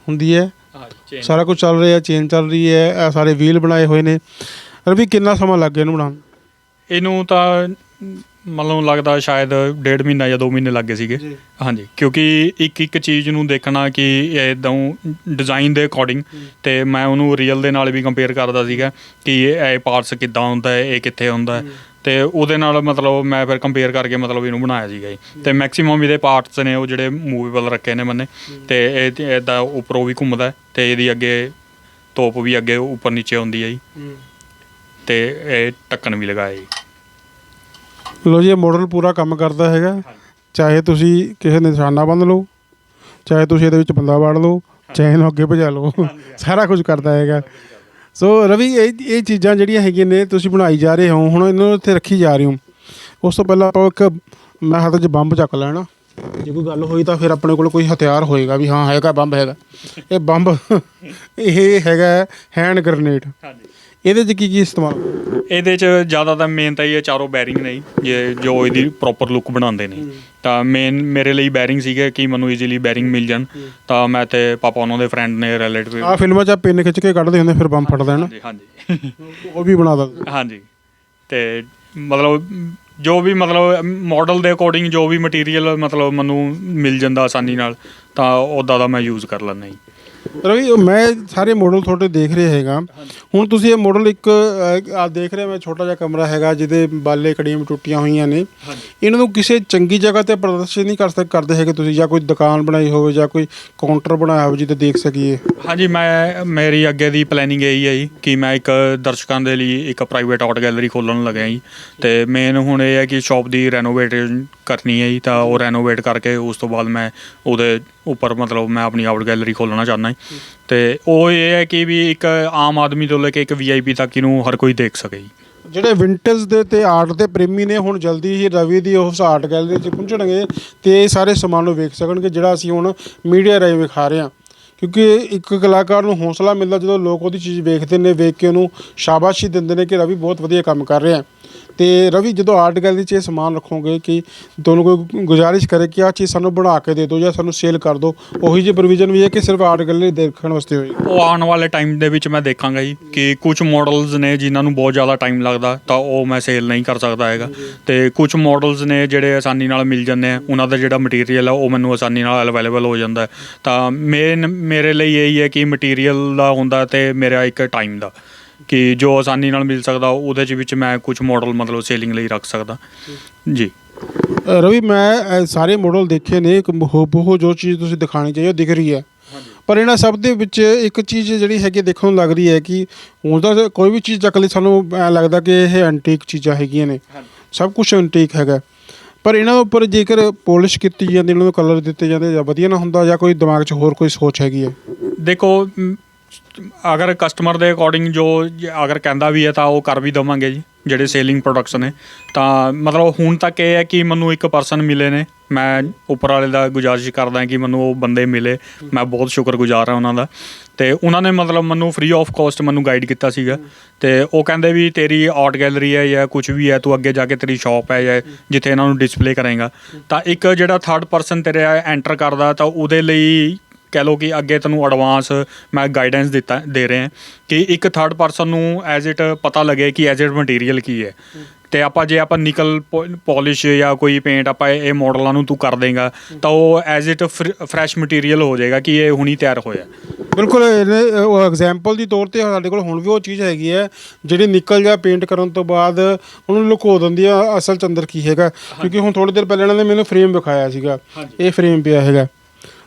ਹੁੰਦੀ ਹੈ। ਹਾਂਜੀ ਸਾਰਾ ਕੁਝ ਚੱਲ ਰਿਹਾ ਚੇਨ ਚੱਲ ਰਹੀ ਹੈ ਇਹ ਸਾਰੇ ਵੀਲ ਬਣਾਏ ਹੋਏ ਨੇ। ਰਵੀ ਕਿੰਨਾ ਸਮਾਂ ਲੱਗ ਗਿਆ ਇਹਨੂੰ ਬਣਾਉਣ ਇਹਨੂੰ ਤਾਂ ਮੈਨੂੰ ਲੱਗਦਾ ਸ਼ਾਇਦ ਡੇਢ ਮਹੀਨਾ ਜਾਂ 2 ਮਹੀਨੇ ਲੱਗੇ ਸੀਗੇ। ਜੀ। ਹਾਂਜੀ ਕਿਉਂਕਿ ਇੱਕ ਇੱਕ ਚੀਜ਼ ਨੂੰ ਦੇਖਣਾ ਕਿ ਇਦਾਂ ਡਿਜ਼ਾਈਨ ਦੇ ਅਕੋਰਡਿੰਗ ਤੇ ਮੈਂ ਉਹਨੂੰ ਰੀਅਲ ਦੇ ਨਾਲ ਵੀ ਕੰਪੇਅਰ ਕਰਦਾ ਸੀਗਾ ਕਿ ਇਹ ਇਹ ਪਾਰਟਸ ਕਿੱਦਾਂ ਹੁੰਦਾ ਹੈ ਇਹ ਕਿੱਥੇ ਹੁੰਦਾ ਹੈ। ਤੇ ਉਹਦੇ ਨਾਲ ਮਤਲਬ ਮੈਂ ਫਿਰ ਕੰਪੇਅਰ ਕਰਕੇ ਮਤਲਬ ਇਹਨੂੰ ਬਣਾਇਆ ਸੀਗਾ ਜੀ। ਤੇ ਮੈਕਸਿਮਮ ਇਹਦੇ ਪਾਰਟਸ ਨੇ ਉਹ ਜਿਹੜੇ ਮੂਵੇਬਲ ਰੱਖੇ ਨੇ ਮੈਨੇ ਤੇ ਇਹ ਇਦਾਂ ਉੱਪਰੋਂ ਵੀ ਘੁੰਮਦਾ ਤੇ ਇਹਦੀ ਅੱਗੇ ਤੋਪ ਵੀ ਅੱਗੇ ਉੱਪਰ ਨੀਚੇ ਹੁੰਦੀ ਹੈ ਜੀ। ਤੇ ਇਹ ਢੱਕਣ ਵੀ ਲਗਾਇਆ ਜੀ। ਲੋ ਜੀ ਇਹ ਮਾਡਲ ਪੂਰਾ ਕੰਮ ਕਰਦਾ ਹੈਗਾ। ਚਾਹੇ ਤੁਸੀਂ ਕਿਸੇ ਨਿਸ਼ਾਨਾ ਬੰਨ ਲਓ ਚਾਹੇ ਤੁਸੀਂ ਇਹਦੇ ਵਿੱਚ ਬੰਦਾ ਵਾੜ ਲਓ ਚਾਹੇ ਇਹਨੂੰ ਅੱਗੇ ਭਜਾ ਲਓ ਸਾਰਾ ਕੁਝ ਕਰਦਾ ਹੈਗਾ। ਸੋ ਰਵੀ ਇਹ ਇਹ ਚੀਜ਼ਾਂ ਜਿਹੜੀਆਂ ਹੈਗੀਆਂ ਨੇ, ਤੁਸੀਂ ਬਣਾਈ ਜਾ ਰਹੇ ਹੋ, ਹੁਣ ਇਹਨਾਂ ਨੂੰ ਇੱਥੇ ਰੱਖੀ ਜਾ ਰਹੇ ਹੋ। ਉਸ ਤੋਂ ਪਹਿਲਾਂ ਆਪਾਂ ਇੱਕ, ਮੈਂ ਹੱਥ 'ਚ ਬੰਬ ਚੱਕ ਲੈਣਾ ਜੇ ਕੋਈ ਗੱਲ ਹੋਈ ਤਾਂ ਫਿਰ ਆਪਣੇ ਕੋਲ ਕੋਈ ਹਥਿਆਰ ਹੋਏਗਾ ਵੀ ਹਾਂ, ਹੈਗਾ ਬੰਬ ਹੈਗਾ। ਇਹ ਬੰਬ, ਇਹ ਹੈਗਾ ਹੈਂਡ ਗ੍ਰਨੇਡ ਹਾਂਜੀ। ਇਹਦੇ 'ਚ ਕੀ ਕੀ ਇਸਤੇਮਾਲ? ਇਹਦੇ ਚ ਜ਼ਿਆਦਾ ਤਾਂ ਮੇਨ ਤਾਂ ਇਹ ਚਾਰੋਂ ਬੈਰਿੰਗ ਨੇ ਜੀ, ਜੇ ਇਹਦੀ ਪ੍ਰੋਪਰ ਲੁੱਕ ਬਣਾਉਂਦੇ ਨੇ। ਤਾਂ ਮੇਨ ਮੇਰੇ ਲਈ ਬੈਰਿੰਗ ਸੀਗੇ ਕਿ ਮੈਨੂੰ ਈਜ਼ੀਲੀ ਬੈਰਿੰਗ ਮਿਲ ਜਾਣ। ਤਾਂ ਮੈਂ ਤੇ ਪਾਪਾ ਉਹਨਾਂ ਦੇ ਫਰੈਂਡ ਨੇ ਰਿਲੇਟਿਵ ਆ ਫਿਲਮਾਂ 'ਚ ਪਿੰਨ ਖਿੱਚ ਕੇ ਕੱਢਦੇ ਹੁੰਦੇ ਫਿਰ ਬੰਬ ਫਟਦਾ ਹੈ ਨਾ? ਹਾਂਜੀ ਹਾਂਜੀ। ਉਹ ਵੀ ਬਣਾ ਦਿੰਦੇ। ਹਾਂਜੀ। ਤੇ ਮਤਲਬ ਜੋ ਵੀ ਮਤਲਬ ਮਾਡਲ ਦੇ ਅਕੋਰਡਿੰਗ ਜੋ ਵੀ ਮਟੀਰੀਅਲ ਮਤਲਬ ਮੈਨੂੰ ਮਿਲ ਜਾਂਦਾ ਆਸਾਨੀ ਨਾਲ ਤਾਂ ਉਹਦਾ ਦਾ ਮੈਂ ਯੂਜ਼ ਕਰ ਲੈਂਦਾ ਜੀ। ਰਵੀ ਮੈਂ ਸਾਰੇ ਮਾਡਲ ਤੁਹਾਡੇ ਦੇਖ ਰਿਹਾ ਹੈਗਾ। ਹੁਣ ਤੁਸੀਂ ਇਹ ਮਾਡਲ ਇੱਕ ਆ ਦੇਖ ਰਿਹਾ ਮੈਂ ਛੋਟਾ ਜਿਹਾ ਕਮਰਾ ਹੈਗਾ ਜਿਹਦੇ ਬਾਲੇ ਕੜੀਆਂ ਟੁੱਟੀਆਂ ਹੋਈਆਂ ਨੇ। ਇਹਨਾਂ ਨੂੰ ਕਿਸੇ ਚੰਗੀ ਜਗ੍ਹਾ ਤੇ ਪ੍ਰਦਰਸ਼ਿਤ ਨਹੀਂ ਕਰ ਸਕ ਕਰਦੇ ਹੈਗੇ ਤੁਸੀਂ ਜਾਂ ਕੋਈ ਦੁਕਾਨ ਬਣਾਈ ਹੋਵੇ ਜਾਂ ਕੋਈ ਕਾਊਂਟਰ ਬਣਾਇਆ ਹੋਵੇ ਜਿੱਥੇ ਦੇਖ ਸਕੀਏ। ਹਾਂਜੀ ਮੈਂ ਮੇਰੀ ਅੱਗੇ ਦੀ ਪਲੈਨਿੰਗ ਇਹੀ ਹੈ ਜੀ ਕਿ ਮੈਂ ਇੱਕ ਦਰਸ਼ਕਾਂ ਦੇ ਲਈ ਇੱਕ ਪ੍ਰਾਈਵੇਟ ਆਰਟ ਗੈਲਰੀ ਖੋਲਣ ਲੱਗਿਆ ਜੀ। ਤੇ ਮੇਨ ਹੁਣ ਇਹ ਹੈ ਕਿ ਸ਼ਾਪ ਦੀ ਰੈਨੋਵੇਟ ਕਰਨੀ ਹੈ ਜੀ ਤਾਂ ਉਹ ਰੈਨੋਵੇਟ ਕਰਕੇ ਉਸ ਤੋਂ ਬਾਅਦ ਮੈਂ ਉਹਦੇ ਉੱਪਰ ਮਤਲਬ ਮੈਂ ਆਪਣੀ ਆਰਟ ਗੈਲਰੀ ਖੋਲਣਾ ਚਾਹੁੰਦਾ ਜੀ। ਤੇ ਉਹ ਇਹ ਹੈ ਕਿ ਵੀ ਇੱਕ ਆਮ ਆਦਮੀ ਤੋਂ ਲੈ ਕੇ ਇੱਕ ਵੀਆਈਪੀ ਤੱਕ ਇਹਨੂੰ ਹਰ ਕੋਈ ਦੇਖ ਸਕੇ ਜੀ। ਜਿਹੜੇ ਵਿੰਟੇਜ ਦੇ ਤੇ ਆਰਟ ਦੇ ਪ੍ਰੇਮੀ ਨੇ, ਹੁਣ ਜਲਦੀ ਹੀ ਰਵੀ ਦੀ ਉਸ ਆਰਟ ਗੈਲਰੀ 'ਚ ਪਹੁੰਚਣਗੇ ਤੇ ਇਹ ਸਾਰੇ ਸਮਾਨ ਨੂੰ ਵੇਖ ਸਕਣਗੇ, ਜਿਹੜਾ ਅਸੀਂ ਹੁਣ ਮੀਡੀਆ ਰਾਹੀਂ ਵਿਖਾ ਰਹੇ ਹਾਂ। ਕਿਉਂਕਿ ਇੱਕ ਕਲਾਕਾਰ ਨੂੰ ਹੌਸਲਾ ਮਿਲਦਾ ਜਦੋਂ ਲੋਕ ਉਹਦੀ ਚੀਜ਼ ਵੇਖਦੇ ਨੇ, ਵੇਖ ਕੇ ਉਹਨੂੰ ਸ਼ਾਬਾਸ਼ੀ ਦਿੰਦੇ ਨੇ ਕਿ ਰਵੀ ਬਹੁਤ ਵਧੀਆ ਕੰਮ ਕਰ ਰਿਹਾ ਤੇ ਰਵੀ, ਜਦੋਂ ਆਰਟ ਗੈਲਰੀ 'ਚ ਇਹ ਸਮਾਨ ਰੱਖੋਗੇ ਕਿ ਤੁਹਾਨੂੰ ਕੋਈ ਗੁਜ਼ਾਰਿਸ਼ ਕਰੇ ਕਿ ਆਹ ਚੀਜ਼ ਸਾਨੂੰ ਬਣਾ ਕੇ ਦੇ ਦਿਓ ਜਾਂ ਸਾਨੂੰ ਸੇਲ ਕਰ ਦਿਓ, ਉਹੀ ਜਿਹੀ ਪ੍ਰੋਵੀਜ਼ਨ ਵੀ ਹੈ ਕਿ ਸਿਰਫ ਆਰਟ ਗੈਲਰੀ ਦੇਖਣ ਵਾਸਤੇ ਹੋਏਗੀ ਉਹ ਆਉਣ ਵਾਲੇ ਟਾਈਮ ਦੇ ਵਿੱਚ ਮੈਂ ਦੇਖਾਂਗਾ ਜੀ ਕਿ ਕੁਝ ਮਾਡਲਸ ਨੇ ਜਿਨ੍ਹਾਂ ਨੂੰ ਬਹੁਤ ਜ਼ਿਆਦਾ ਟਾਈਮ ਲੱਗਦਾ, ਤਾਂ ਉਹ ਮੈਂ ਸੇਲ ਨਹੀਂ ਕਰ ਸਕਦਾ ਹੈਗਾ। ਤੇ ਕੁਝ ਮਾਡਲਸ ਨੇ ਜਿਹੜੇ ਆਸਾਨੀ ਨਾਲ ਮਿਲ ਜਾਂਦੇ ਆ, ਉਹਨਾਂ ਦਾ ਜਿਹੜਾ ਮਟੀਰੀਅਲ ਆ, ਉਹ ਮੈਨੂੰ ਆਸਾਨੀ ਨਾਲ ਅਵੇਲੇਬਲ ਹੋ ਜਾਂਦਾ ਤਾਂ ਮੇਨ ਮੇਰੇ ਲਈ ਇਹੀ ਹੈ ਕਿ ਮਟੀਰੀਅਲ ਦਾ ਹੁੰਦਾ ਤੇ ਮੇਰਾ ਇੱਕ ਟਾਈਮ ਦਾ। ਕਿ ਜੋ ਆਸਾਨੀ ਨਾਲ ਮਿਲ ਸਕਦਾ ਉਹਦੇ ਚ ਵਿੱਚ ਮੈਂ ਕੁਝ ਮਾਡਲ ਮਤਲਬ ਸੇਲਿੰਗ ਲਈ ਰੱਖ ਸਕਦਾ। ਜੀ। ਰਵੀ ਮੈਂ ਅ, ਸਾਰੇ ਮਾਡਲ ਦੇਖੇ ਨੇ ਇੱਕ ਹੂਬਹੂ ਜੋ ਚੀਜ਼ ਤੁਸੀਂ ਦਿਖਾਣੀ ਚਾਹੀਏ ਉਹ ਦਿਖ ਰਹੀ ਹੈ। ਪਰ ਇਹਨਾਂ ਸਭ ਦੇ ਵਿੱਚ ਇੱਕ ਚੀਜ਼ ਜਿਹੜੀ ਹੈਗੀ ਦੇਖਣ ਨੂੰ ਲੱਗ ਰਹੀ ਹੈ ਕਿ ਹੁਣ ਤਾਂ ਕੋਈ ਵੀ ਚੀਜ਼ ਚੱਕ ਲਈ ਸਾਨੂੰ ਐਂ ਲੱਗਦਾ ਕਿ ਇਹ ਐਂਟੀਕ ਚੀਜ਼ਾਂ ਹੈਗੀਆਂ ਨੇ। ਸਭ ਕੁਝ ਐਂਟੀਕ ਹੈਗਾ। ਪਰ ਇਹਨਾਂ ਉੱਪਰ ਜੇਕਰ ਪੋਲਿਸ਼ ਕੀਤੀ ਜਾਂਦੀ ਇਹਨਾਂ ਨੂੰ ਕਲਰ ਦਿੱਤੇ ਜਾਂਦੇ ਜਾਂ ਵਧੀਆ ਨਾ ਹੁੰਦਾ ਜਾਂ ਕੋਈ ਦਿਮਾਗ 'ਚ ਹੋਰ ਕੋਈ ਸੋਚ ਹੈਗੀ ਹੈ? ਦੇਖੋ ਮ, ਅਗਰ ਕਸਟਮਰ ਦੇ ਅਕੋਰਡਿੰਗ ਜੋ ਜ- ਅਗਰ ਕਹਿੰਦਾ ਵੀ ਹੈ ਤਾਂ ਉਹ ਕਰ ਵੀ ਦਵਾਂਗੇ ਜੀ, ਜਿਹੜੇ ਸੇਲਿੰਗ ਪ੍ਰੋਡਕਟਸ ਨੇ। ਤਾਂ ਮਤਲਬ ਹੁਣ ਤੱਕ ਇਹ ਹੈ ਕਿ ਮੈਨੂੰ ਇੱਕ ਪਰਸਨ ਮਿਲੇ ਨੇ। ਮੈਂ ਉੱਪਰ ਵਾਲੇ ਦਾ ਗੁਜ਼ਾਰਿਸ਼ ਕਰਦਾ ਕਿ ਮੈਨੂੰ ਉਹ ਬੰਦੇ ਮਿਲੇ। ਮੈਂ ਬਹੁਤ ਸ਼ੁਕਰਗੁਜ਼ਾਰ ਹਾਂ ਉਹਨਾਂ ਦਾ। ਤੇ ਉਹਨਾਂ ਨੇ ਮਤਲਬ ਮੈਨੂੰ ਫ੍ਰੀ ਆਫ ਕਾਸਟ ਮੈਨੂੰ ਗਾਈਡ ਕੀਤਾ ਸੀਗਾ। ਤੇ ਉਹ ਕਹਿੰਦੇ ਵੀ ਤੇਰੀ ਆਰਟ ਗੈਲਰੀ ਹੈ ਜਾਂ ਕੁਝ ਵੀ ਹੈ, ਤੂੰ ਅੱਗੇ ਜਾ ਕੇ ਤੇਰੀ ਸ਼ਾਪ ਹੈ ਜਾਂ ਜਿੱਥੇ ਇਹਨਾਂ ਨੂੰ ਡਿਸਪਲੇ ਕਰੇਗਾ। ਤਾਂ ਇੱਕ ਜਿਹੜਾ ਥਰਡ ਪਰਸਨ ਤੇਰੇ ਐਂਟਰ ਕਰਦਾ, ਤਾਂ ਉਹਦੇ ਲਈ ਕਹਿ ਲਓ ਕਿ ਅੱਗੇ ਤੈਨੂੰ ਐਡਵਾਂਸ ਮੈਂ ਗਾਈਡੈਂਸ ਦਿੱਤਾ ਦੇ ਰਹੇ ਹਾਂ ਕਿ ਇੱਕ ਥਰਡ ਪਰਸਨ ਨੂੰ ਐਜ਼ ਇਟ ਪਤਾ ਲੱਗੇ ਕਿ ਐਜ਼ ਇਟ ਮਟੀਰੀਅਲ ਕੀ ਹੈ। ਤੇ ਆਪਾਂ ਜੇ ਆਪਾਂ ਨਿਕਲ ਪਾਲਿਸ਼ ਜਾਂ ਕੋਈ ਪੇਂਟ ਆਪਾਂ ਇਹ ਮਾਡਲਾਂ ਨੂੰ ਤੂੰ ਕਰ ਦੇਗਾ ਤਾਂ ਉਹ ਐਜ਼ ਇਟ ਫਰੈਸ਼ ਮਟੀਰੀਅਲ ਹੋ ਜਾਏਗਾ ਕਿ ਇਹ ਹੁਣੀ ਤਿਆਰ ਹੋਇਆ। ਬਿਲਕੁਲ ਉਹ ਐਗਜ਼ਾਮਪਲ ਦੀ ਤੌਰ ਤੇ ਸਾਡੇ ਕੋਲ ਹੁਣ ਵੀ ਉਹ ਚੀਜ਼ ਹੈਗੀ ਹੈ ਜਿਹੜੀ ਨਿਕਲ ਜਾ ਪੇਂਟ ਕਰਨ ਤੋਂ ਬਾਅਦ ਉਹਨੂੰ ਲੁਕੋ ਦਿੰਦੀ ਆ ਅਸਲ ਚ ਅੰਦਰ ਕੀ ਹੈਗਾ। ਕਿਉਂਕਿ ਹੁਣ ਥੋੜੀ ਦੇਰ ਪਹਿਲਾਂ ਇਹਨਾਂ ਨੇ ਮੈਨੂੰ ਫਰੇਮ ਵਿਖਾਇਆ ਸੀਗਾ। ਇਹ ਫਰੇਮ ਪਿਆ ਹੈਗਾ।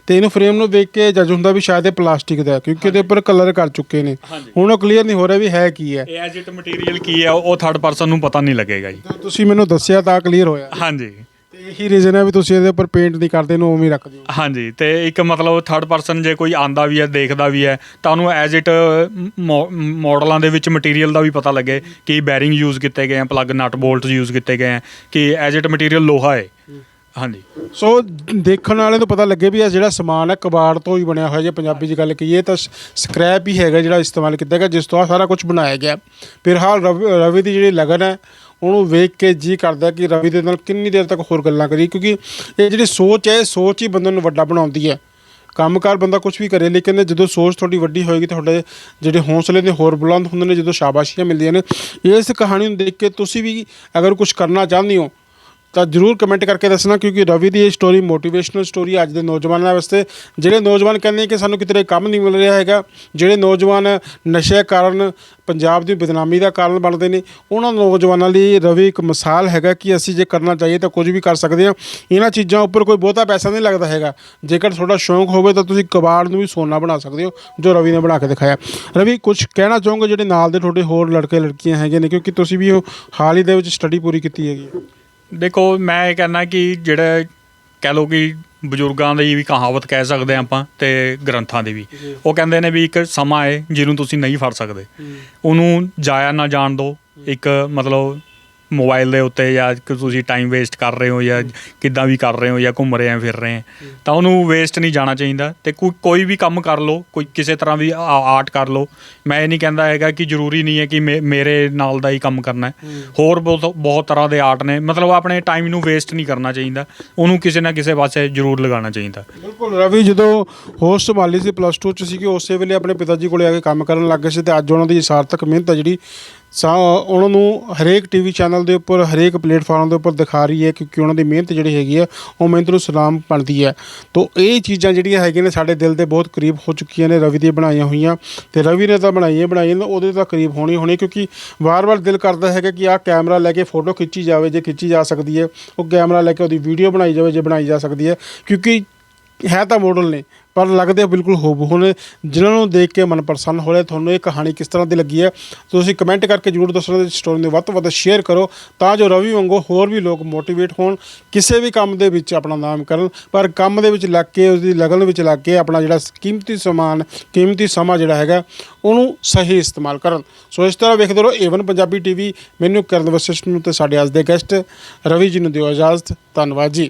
ਤੇ ਇਹਨੂੰ ਫਰੇਮ ਨੂੰ ਦੇਖ ਕੇ ਜੱਜ ਹੁੰਦਾ ਵੀ ਸ਼ਾਇਦ ਇਹ ਪਲਾਸਟਿਕ ਦਾ ਹੈ ਕਿਉਂਕਿ ਇਹਦੇ ਉੱਪਰ ਕਲਰ ਕਰ ਚੁੱਕੇ ਨੇ। ਹੁਣ ਉਹ ਕਲੀਅਰ ਨਹੀਂ ਹੋ ਰਿਹਾ ਵੀ ਹੈ ਕੀ ਹੈ। ਇਹ ਐਜ਼ ਇਟ ਮਟੀਰੀਅਲ ਕੀ ਹੈ ਉਹ ਥਰਡ ਪਰਸਨ ਨੂੰ ਪਤਾ ਨਹੀਂ ਲੱਗੇਗਾ ਜੀ। ਤਾਂ ਤੁਸੀਂ ਮੈਨੂੰ ਦੱਸਿਆ ਤਾਂ ਕਲੀਅਰ ਹੋਇਆ। ਹਾਂਜੀ। ਤੇ ਇਹੀ ਰੀਜ਼ਨ ਹੈ ਵੀ ਤੁਸੀਂ ਇਹਦੇ ਉੱਪਰ ਪੇਂਟ ਨਹੀਂ ਕਰਦੇ ਇਹਨੂੰ ਉਵੇਂ ਹੀ ਰੱਖਦੇ ਹੋ ਹਾਂਜੀ ਤੇ ਇੱਕ ਮਤਲਬ ਥਰਡ ਪਰਸਨ ਜੇ ਕੋਈ ਆਂਦਾ ਵੀ ਹੈ ਦੇਖਦਾ ਵੀ ਹੈ ਤਾਂ ਉਹਨੂੰ ਐਜ਼ ਇਟ ਮਾਡਲਾਂ ਦੇ ਵਿੱਚ ਮਟੀਰੀਅਲ ਦਾ ਵੀ ਪਤਾ ਲੱਗੇ ਕਿ ਬੈਰਿੰਗ ਯੂਜ਼ ਕੀਤੇ ਗਏ ਆ ਪਲੱਗ ਨਟ ਬੋਲਟਸ ਯੂਜ਼ ਕੀਤੇ ਗਏ ਆ ਕਿ ਐਜ਼ ਇਟ ਮਟੀਰੀਅਲ ਲੋਹਾ ਹੈ। ਹਾਂਜੀ। ਸੋ ਦੇਖਣ ਵਾਲੇ ਨੂੰ ਪਤਾ ਲੱਗੇ ਵੀ ਇਹ ਜਿਹੜਾ ਸਮਾਨ ਹੈ, ਕਬਾੜ ਤੋਂ ਹੀ ਬਣਿਆ ਹੋਇਆ ਜੇ ਪੰਜਾਬੀ 'ਚ ਗੱਲ ਕਹੀਏ ਤਾਂ ਸਕ੍ਰੈਪ ਹੀ ਹੈਗਾ ਜਿਹੜਾ ਇਸਤੇਮਾਲ ਕੀਤਾ ਗਿਆ, ਜਿਸ ਤੋਂ ਆਹ ਸਾਰਾ ਕੁਝ ਬਣਾਇਆ ਗਿਆ। ਫਿਲਹਾਲ ਰਵੀ ਰਵੀ ਦੀ ਜਿਹੜੀ ਲਗਨ ਹੈ, ਉਹਨੂੰ ਵੇਖ ਕੇ ਜੀ ਕਰਦਾ ਕਿ ਰਵੀ ਦੇ ਨਾਲ ਕਿੰਨੀ ਦੇਰ ਤੱਕ ਹੋਰ ਗੱਲਾਂ ਕਰੀ ਕਿਉਂਕਿ ਇਹ ਜਿਹੜੀ ਸੋਚ ਹੈ, ਇਹ ਸੋਚ ਹੀ ਬੰਦੇ ਨੂੰ ਵੱਡਾ ਬਣਾਉਂਦੀ ਹੈ। ਕੰਮਕਾਰ ਬੰਦਾ ਕੁਝ ਵੀ ਕਰੇ, ਲੇਕਿਨ ਜਦੋਂ ਸੋਚ ਤੁਹਾਡੀ ਵੱਡੀ ਹੋਏਗੀ ਤੁਹਾਡੇ ਜਿਹੜੇ ਹੌਸਲੇ ਨੇ ਹੋਰ ਬੁਲੰਦ ਹੁੰਦੇ ਨੇ, ਜਦੋਂ ਸ਼ਾਬਾਸ਼ੀਆਂ ਮਿਲਦੀਆਂ ਨੇ। ਇਸ ਕਹਾਣੀ ਨੂੰ ਦੇਖ ਕੇ ਤੁਸੀਂ ਵੀ ਅਗਰ ਕੁਝ ਕਰਨਾ ਚਾਹੁੰਦੇ ਹੋ ਤਾਂ ਜਰੂਰ ਕਮੈਂਟ ਕਰਕੇ ਦੱਸਣਾ, ਕਿਉਂਕਿ ਰਵੀ ਦੀ ਇਹ ਸਟੋਰੀ ਮੋਟੀਵੇਸ਼ਨਲ ਸਟੋਰੀ ਅੱਜ ਦੇ ਨੌਜਵਾਨਾਂ ਵਾਸਤੇ, ਜਿਹੜੇ ਨੌਜਵਾਨ ਕਹਿੰਦੇ ਕਿ ਸਾਨੂੰ ਕਿਤੇ ਕੰਮ ਨਹੀਂ ਮਿਲ ਰਿਹਾ ਹੈਗਾ, ਜਿਹੜੇ ਨੌਜਵਾਨ ਨਸ਼ੇ ਕਾਰਨ ਪੰਜਾਬ ਦੀ ਬਦਨਾਮੀ ਦਾ ਕਾਰਨ ਬਣਦੇ ਨੇ, ਉਹਨਾਂ ਨੌਜਵਾਨਾਂ ਲਈ ਰਵੀ ਇੱਕ ਮਿਸਾਲ ਹੈਗਾ ਕਿ ਅਸੀਂ ਜੇ ਕਰਨਾ ਚਾਹੀਏ ਤਾਂ ਕੁਝ ਵੀ ਕਰ ਸਕਦੇ ਹਾਂ। ਇਹਨਾਂ ਚੀਜ਼ਾਂ ਉੱਪਰ ਕੋਈ ਬਹੁਤਾ ਪੈਸਾ ਨਹੀਂ ਲੱਗਦਾ ਹੈਗਾ। ਜੇਕਰ ਤੁਹਾਡਾ ਸ਼ੌਂਕ ਹੋਵੇ ਤਾਂ ਤੁਸੀਂ ਕਬਾੜ ਨੂੰ ਵੀ ਸੋਨਾ ਬਣਾ ਸਕਦੇ ਹੋ, ਜੋ ਰਵੀ ਨੇ ਬਣਾ ਕੇ ਦਿਖਾਇਆ। ਰਵੀ ਕੁਝ ਕਹਿਣਾ ਚਾਹੋਗੇ ਜਿਹੜੇ ਨਾਲ ਦੇ ਤੁਹਾਡੇ ਹੋਰ ਲੜਕੇ ਲੜਕੀਆਂ ਹੈਗੇ ਨੇ? ਕਿਉਂਕਿ ਤੁਸੀਂ ਵੀ ਉਹ ਹਾਲ ਹੀ ਦੇ ਵਿੱਚ ਸਟੱਡੀ ਪੂਰੀ ਕੀਤੀ ਹੈਗੀ ਹੈ। ਦੇਖੋ ਮੈਂ ਇਹ ਕਹਿੰਦਾ ਕਿ ਜਿਹੜੇ ਕਹਿ ਲਓ ਕਿ ਬਜ਼ੁਰਗਾਂ ਦੀ ਵੀ ਕਹਾਵਤ ਕਹਿ ਸਕਦੇ ਆਪਾਂ ਤੇ ਗ੍ਰੰਥਾਂ ਦੀ ਵੀ। ਉਹ ਕਹਿੰਦੇ ਨੇ ਵੀ ਇੱਕ ਸਮਾਂ ਹੈ ਜਿਹਨੂੰ ਤੁਸੀਂ ਨਹੀਂ ਫੜ ਸਕਦੇ। ਉਹਨੂੰ ਜਾਇਆ ਨਾ ਜਾਣ ਦਿਓ ਇੱਕ ਮਤਲਬ ਮੋਬਾਈਲ ਦੇ ਉੱਤੇ ਜਾਂ ਕਿ ਤੁਸੀਂ ਟਾਈਮ ਵੇਸਟ ਕਰ ਰਹੇ ਹੋ ਜਾਂ ਕਿੱਦਾਂ ਵੀ ਕਰ ਰਹੇ ਹੋ ਜਾਂ ਘੁੰਮ ਰਹੇ ਆ ਫਿਰ ਰਹੇ ਆ। ਤਾਂ ਉਹਨੂੰ ਵੇਸਟ ਨਹੀਂ ਜਾਣਾ ਚਾਹੀਦਾ ਤੇ ਕੋਈ ਕੋਈ ਵੀ ਕੰਮ ਕਰ ਲਓ ਕੋਈ ਕਿਸੇ ਤਰ੍ਹਾਂ ਵੀ ਆਰਟ ਕਰ ਲਓ। ਮੈਂ ਇਹ ਨਹੀਂ ਕਹਿੰਦਾ ਹੈਗਾ ਕਿ ਜ਼ਰੂਰੀ ਨਹੀਂ ਹੈ ਕਿ ਮੇ- ਮੇਰੇ ਨਾਲ ਦਾ ਹੀ ਕੰਮ ਕਰਨਾ ਹੈ। ਹੋਰ ਬਹੁਤ ਬਹੁਤ ਤਰ੍ਹਾਂ ਦੇ ਆਰਟ ਨੇ। ਮਤਲਬ ਆਪਣੇ ਟਾਈਮ ਨੂੰ ਵੇਸਟ ਨਹੀਂ ਕਰਨਾ ਚਾਹੀਦਾ। ਉਹਨੂੰ ਕਿਸੇ ਨਾ ਕਿਸੇ ਪਾਸੇ ਜ਼ਰੂਰ ਲਗਾਉਣਾ ਚਾਹੀਦਾ। ਬਿਲਕੁਲ ਰਵੀ ਜਦੋਂ ਹੋਸਟ ਸੰਭਾਲੀ ਸੀ ਪਲੱਸ 2 ਚ ਸੀ ਕਿ ਉਸੇ ਵੇਲੇ ਆਪਣੇ ਪਿਤਾ ਜੀ ਕੋਲੇ ਆ ਕੇ ਕੰਮ ਕਰਨ ਲੱਗ ਗਏ ਸੀ ਤੇ ਅੱਜ ਉਹਨਾਂ ਦੀ ਸਾਰਥਕ ਮਿਹਨਤ ਹੈ ਜਿਹੜੀ ਸਾ ਉਹਨਾਂ ਨੂੰ ਹਰੇਕ ਟੀਵੀ ਚੈਨਲ ਦੇ ਉੱਪਰ, ਹਰੇਕ ਪਲੇਟਫਾਰਮ ਦੇ ਉੱਪਰ ਦਿਖਾ ਰਹੀ ਹੈ ਕਿਉਂਕਿ ਉਹਨਾਂ ਦੀ ਮਿਹਨਤ ਜਿਹੜੀ ਹੈਗੀ ਹੈ, ਉਹ ਮਿਹਨਤ ਨੂੰ ਸਲਾਮ ਬਣਦੀ ਹੈ। ਤੋਂ ਇਹ ਚੀਜ਼ਾਂ ਜਿਹੜੀਆਂ ਹੈਗੀਆਂ ਨੇ ਸਾਡੇ ਦਿਲ ਦੇ ਬਹੁਤ ਕਰੀਬ ਹੋ ਚੁੱਕੀਆਂ ਨੇ, ਰਵੀ ਦੀਆਂ ਬਣਾਈਆਂ ਹੋਈਆਂ। ਤੇ ਰਵੀ ਨੇ ਤਾਂ ਬਣਾਈਆਂ ਬਣਾਈਆਂ ਨੇ, ਉਹਦੇ ਤਾਂ ਕਰੀਬ ਹੋਣੀ ਹੋਣੀ, ਕਿਉਂਕਿ ਵਾਰ-ਵਾਰ ਦਿਲ ਕਰਦਾ ਹੈਗਾ ਕਿ ਆਹ ਕੈਮਰਾ ਲੈ ਕੇ ਫੋਟੋ ਖਿੱਚੀ ਜਾਵੇ, ਜੇ ਖਿੱਚੀ ਜਾ ਸਕਦੀ ਹੈ, ਉਹ ਕੈਮਰਾ ਲੈ ਕੇ ਉਹਦੀ ਵੀਡੀਓ ਬਣਾਈ ਜਾਵੇ, ਜੇ ਬਣਾਈ ਜਾ ਸਕਦੀ ਹੈ। ਕਿਉਂਕਿ ਹੈ ਤਾਂ ਮਾਡਲ ਨੇ ਪਰ ਲੱਗਦੇ ਆ ਬਿਲਕੁਲ ਹੂਬਹੂ। ਨੇ ਜਿਨ੍ਹਾਂ ਨੂੰ ਦੇਖ ਕੇ ਮਨ ਪ੍ਰਸੰਨ ਹੋ ਰਿਹਾ, ਤੁਹਾਨੂੰ ਇਹ ਕਹਾਣੀ ਕਿਸ ਤਰ੍ਹਾਂ ਦੀ ਲੱਗੀ ਹੈ, ਤੁਸੀਂ ਕਮੈਂਟ ਕਰਕੇ ਜਰੂਰ ਦੱਸਣਾ ਇਸ ਸਟੋਰੀ ਨੂੰ ਵੱਧ ਤੋਂ ਵੱਧ ਸ਼ੇਅਰ ਕਰੋ, ਤਾਂ ਜੋ ਰਵੀ ਵਾਂਗੂ ਹੋਰ ਵੀ ਲੋਕ ਮੋਟੀਵੇਟ ਹੋਣ, ਕਿਸੇ ਵੀ ਕੰਮ ਦੇ ਵਿੱਚ ਆਪਣਾ ਨਾਮ ਕਰਨ, ਪਰ ਕੰਮ ਦੇ ਵਿੱਚ ਲੱਗ ਕੇ ਉਸ ਦੀ ਲਗਨ ਵਿੱਚ ਲੱਗ ਕੇ ਆਪਣਾ ਜਿਹੜਾ ਕੀਮਤੀ ਸਮਾਨ, ਕੀਮਤੀ ਸਮਾਂ ਜਿਹੜਾ ਹੈਗਾ, ਉਹਨੂੰ ਸਹੀ ਇਸਤੇਮਾਲ ਕਰਨ। ਸੋ ਇਸ ਤਰ੍ਹਾਂ ਵੇਖਦੇ ਰਹੋ ਏਵਨ ਪੰਜਾਬੀ ਟੀਵੀ ਮੈਨੂੰ ਕਰਨ ਵਸਿਸ਼ਟ ਨੂੰ ਤੇ ਸਾਡੇ ਅੱਜ ਦੇ ਗੈਸਟ ਰਵੀ ਜੀ ਨੂੰ ਦਿਓ ਇਜਾਜ਼ਤ, ਧੰਨਵਾਦ ਜੀ।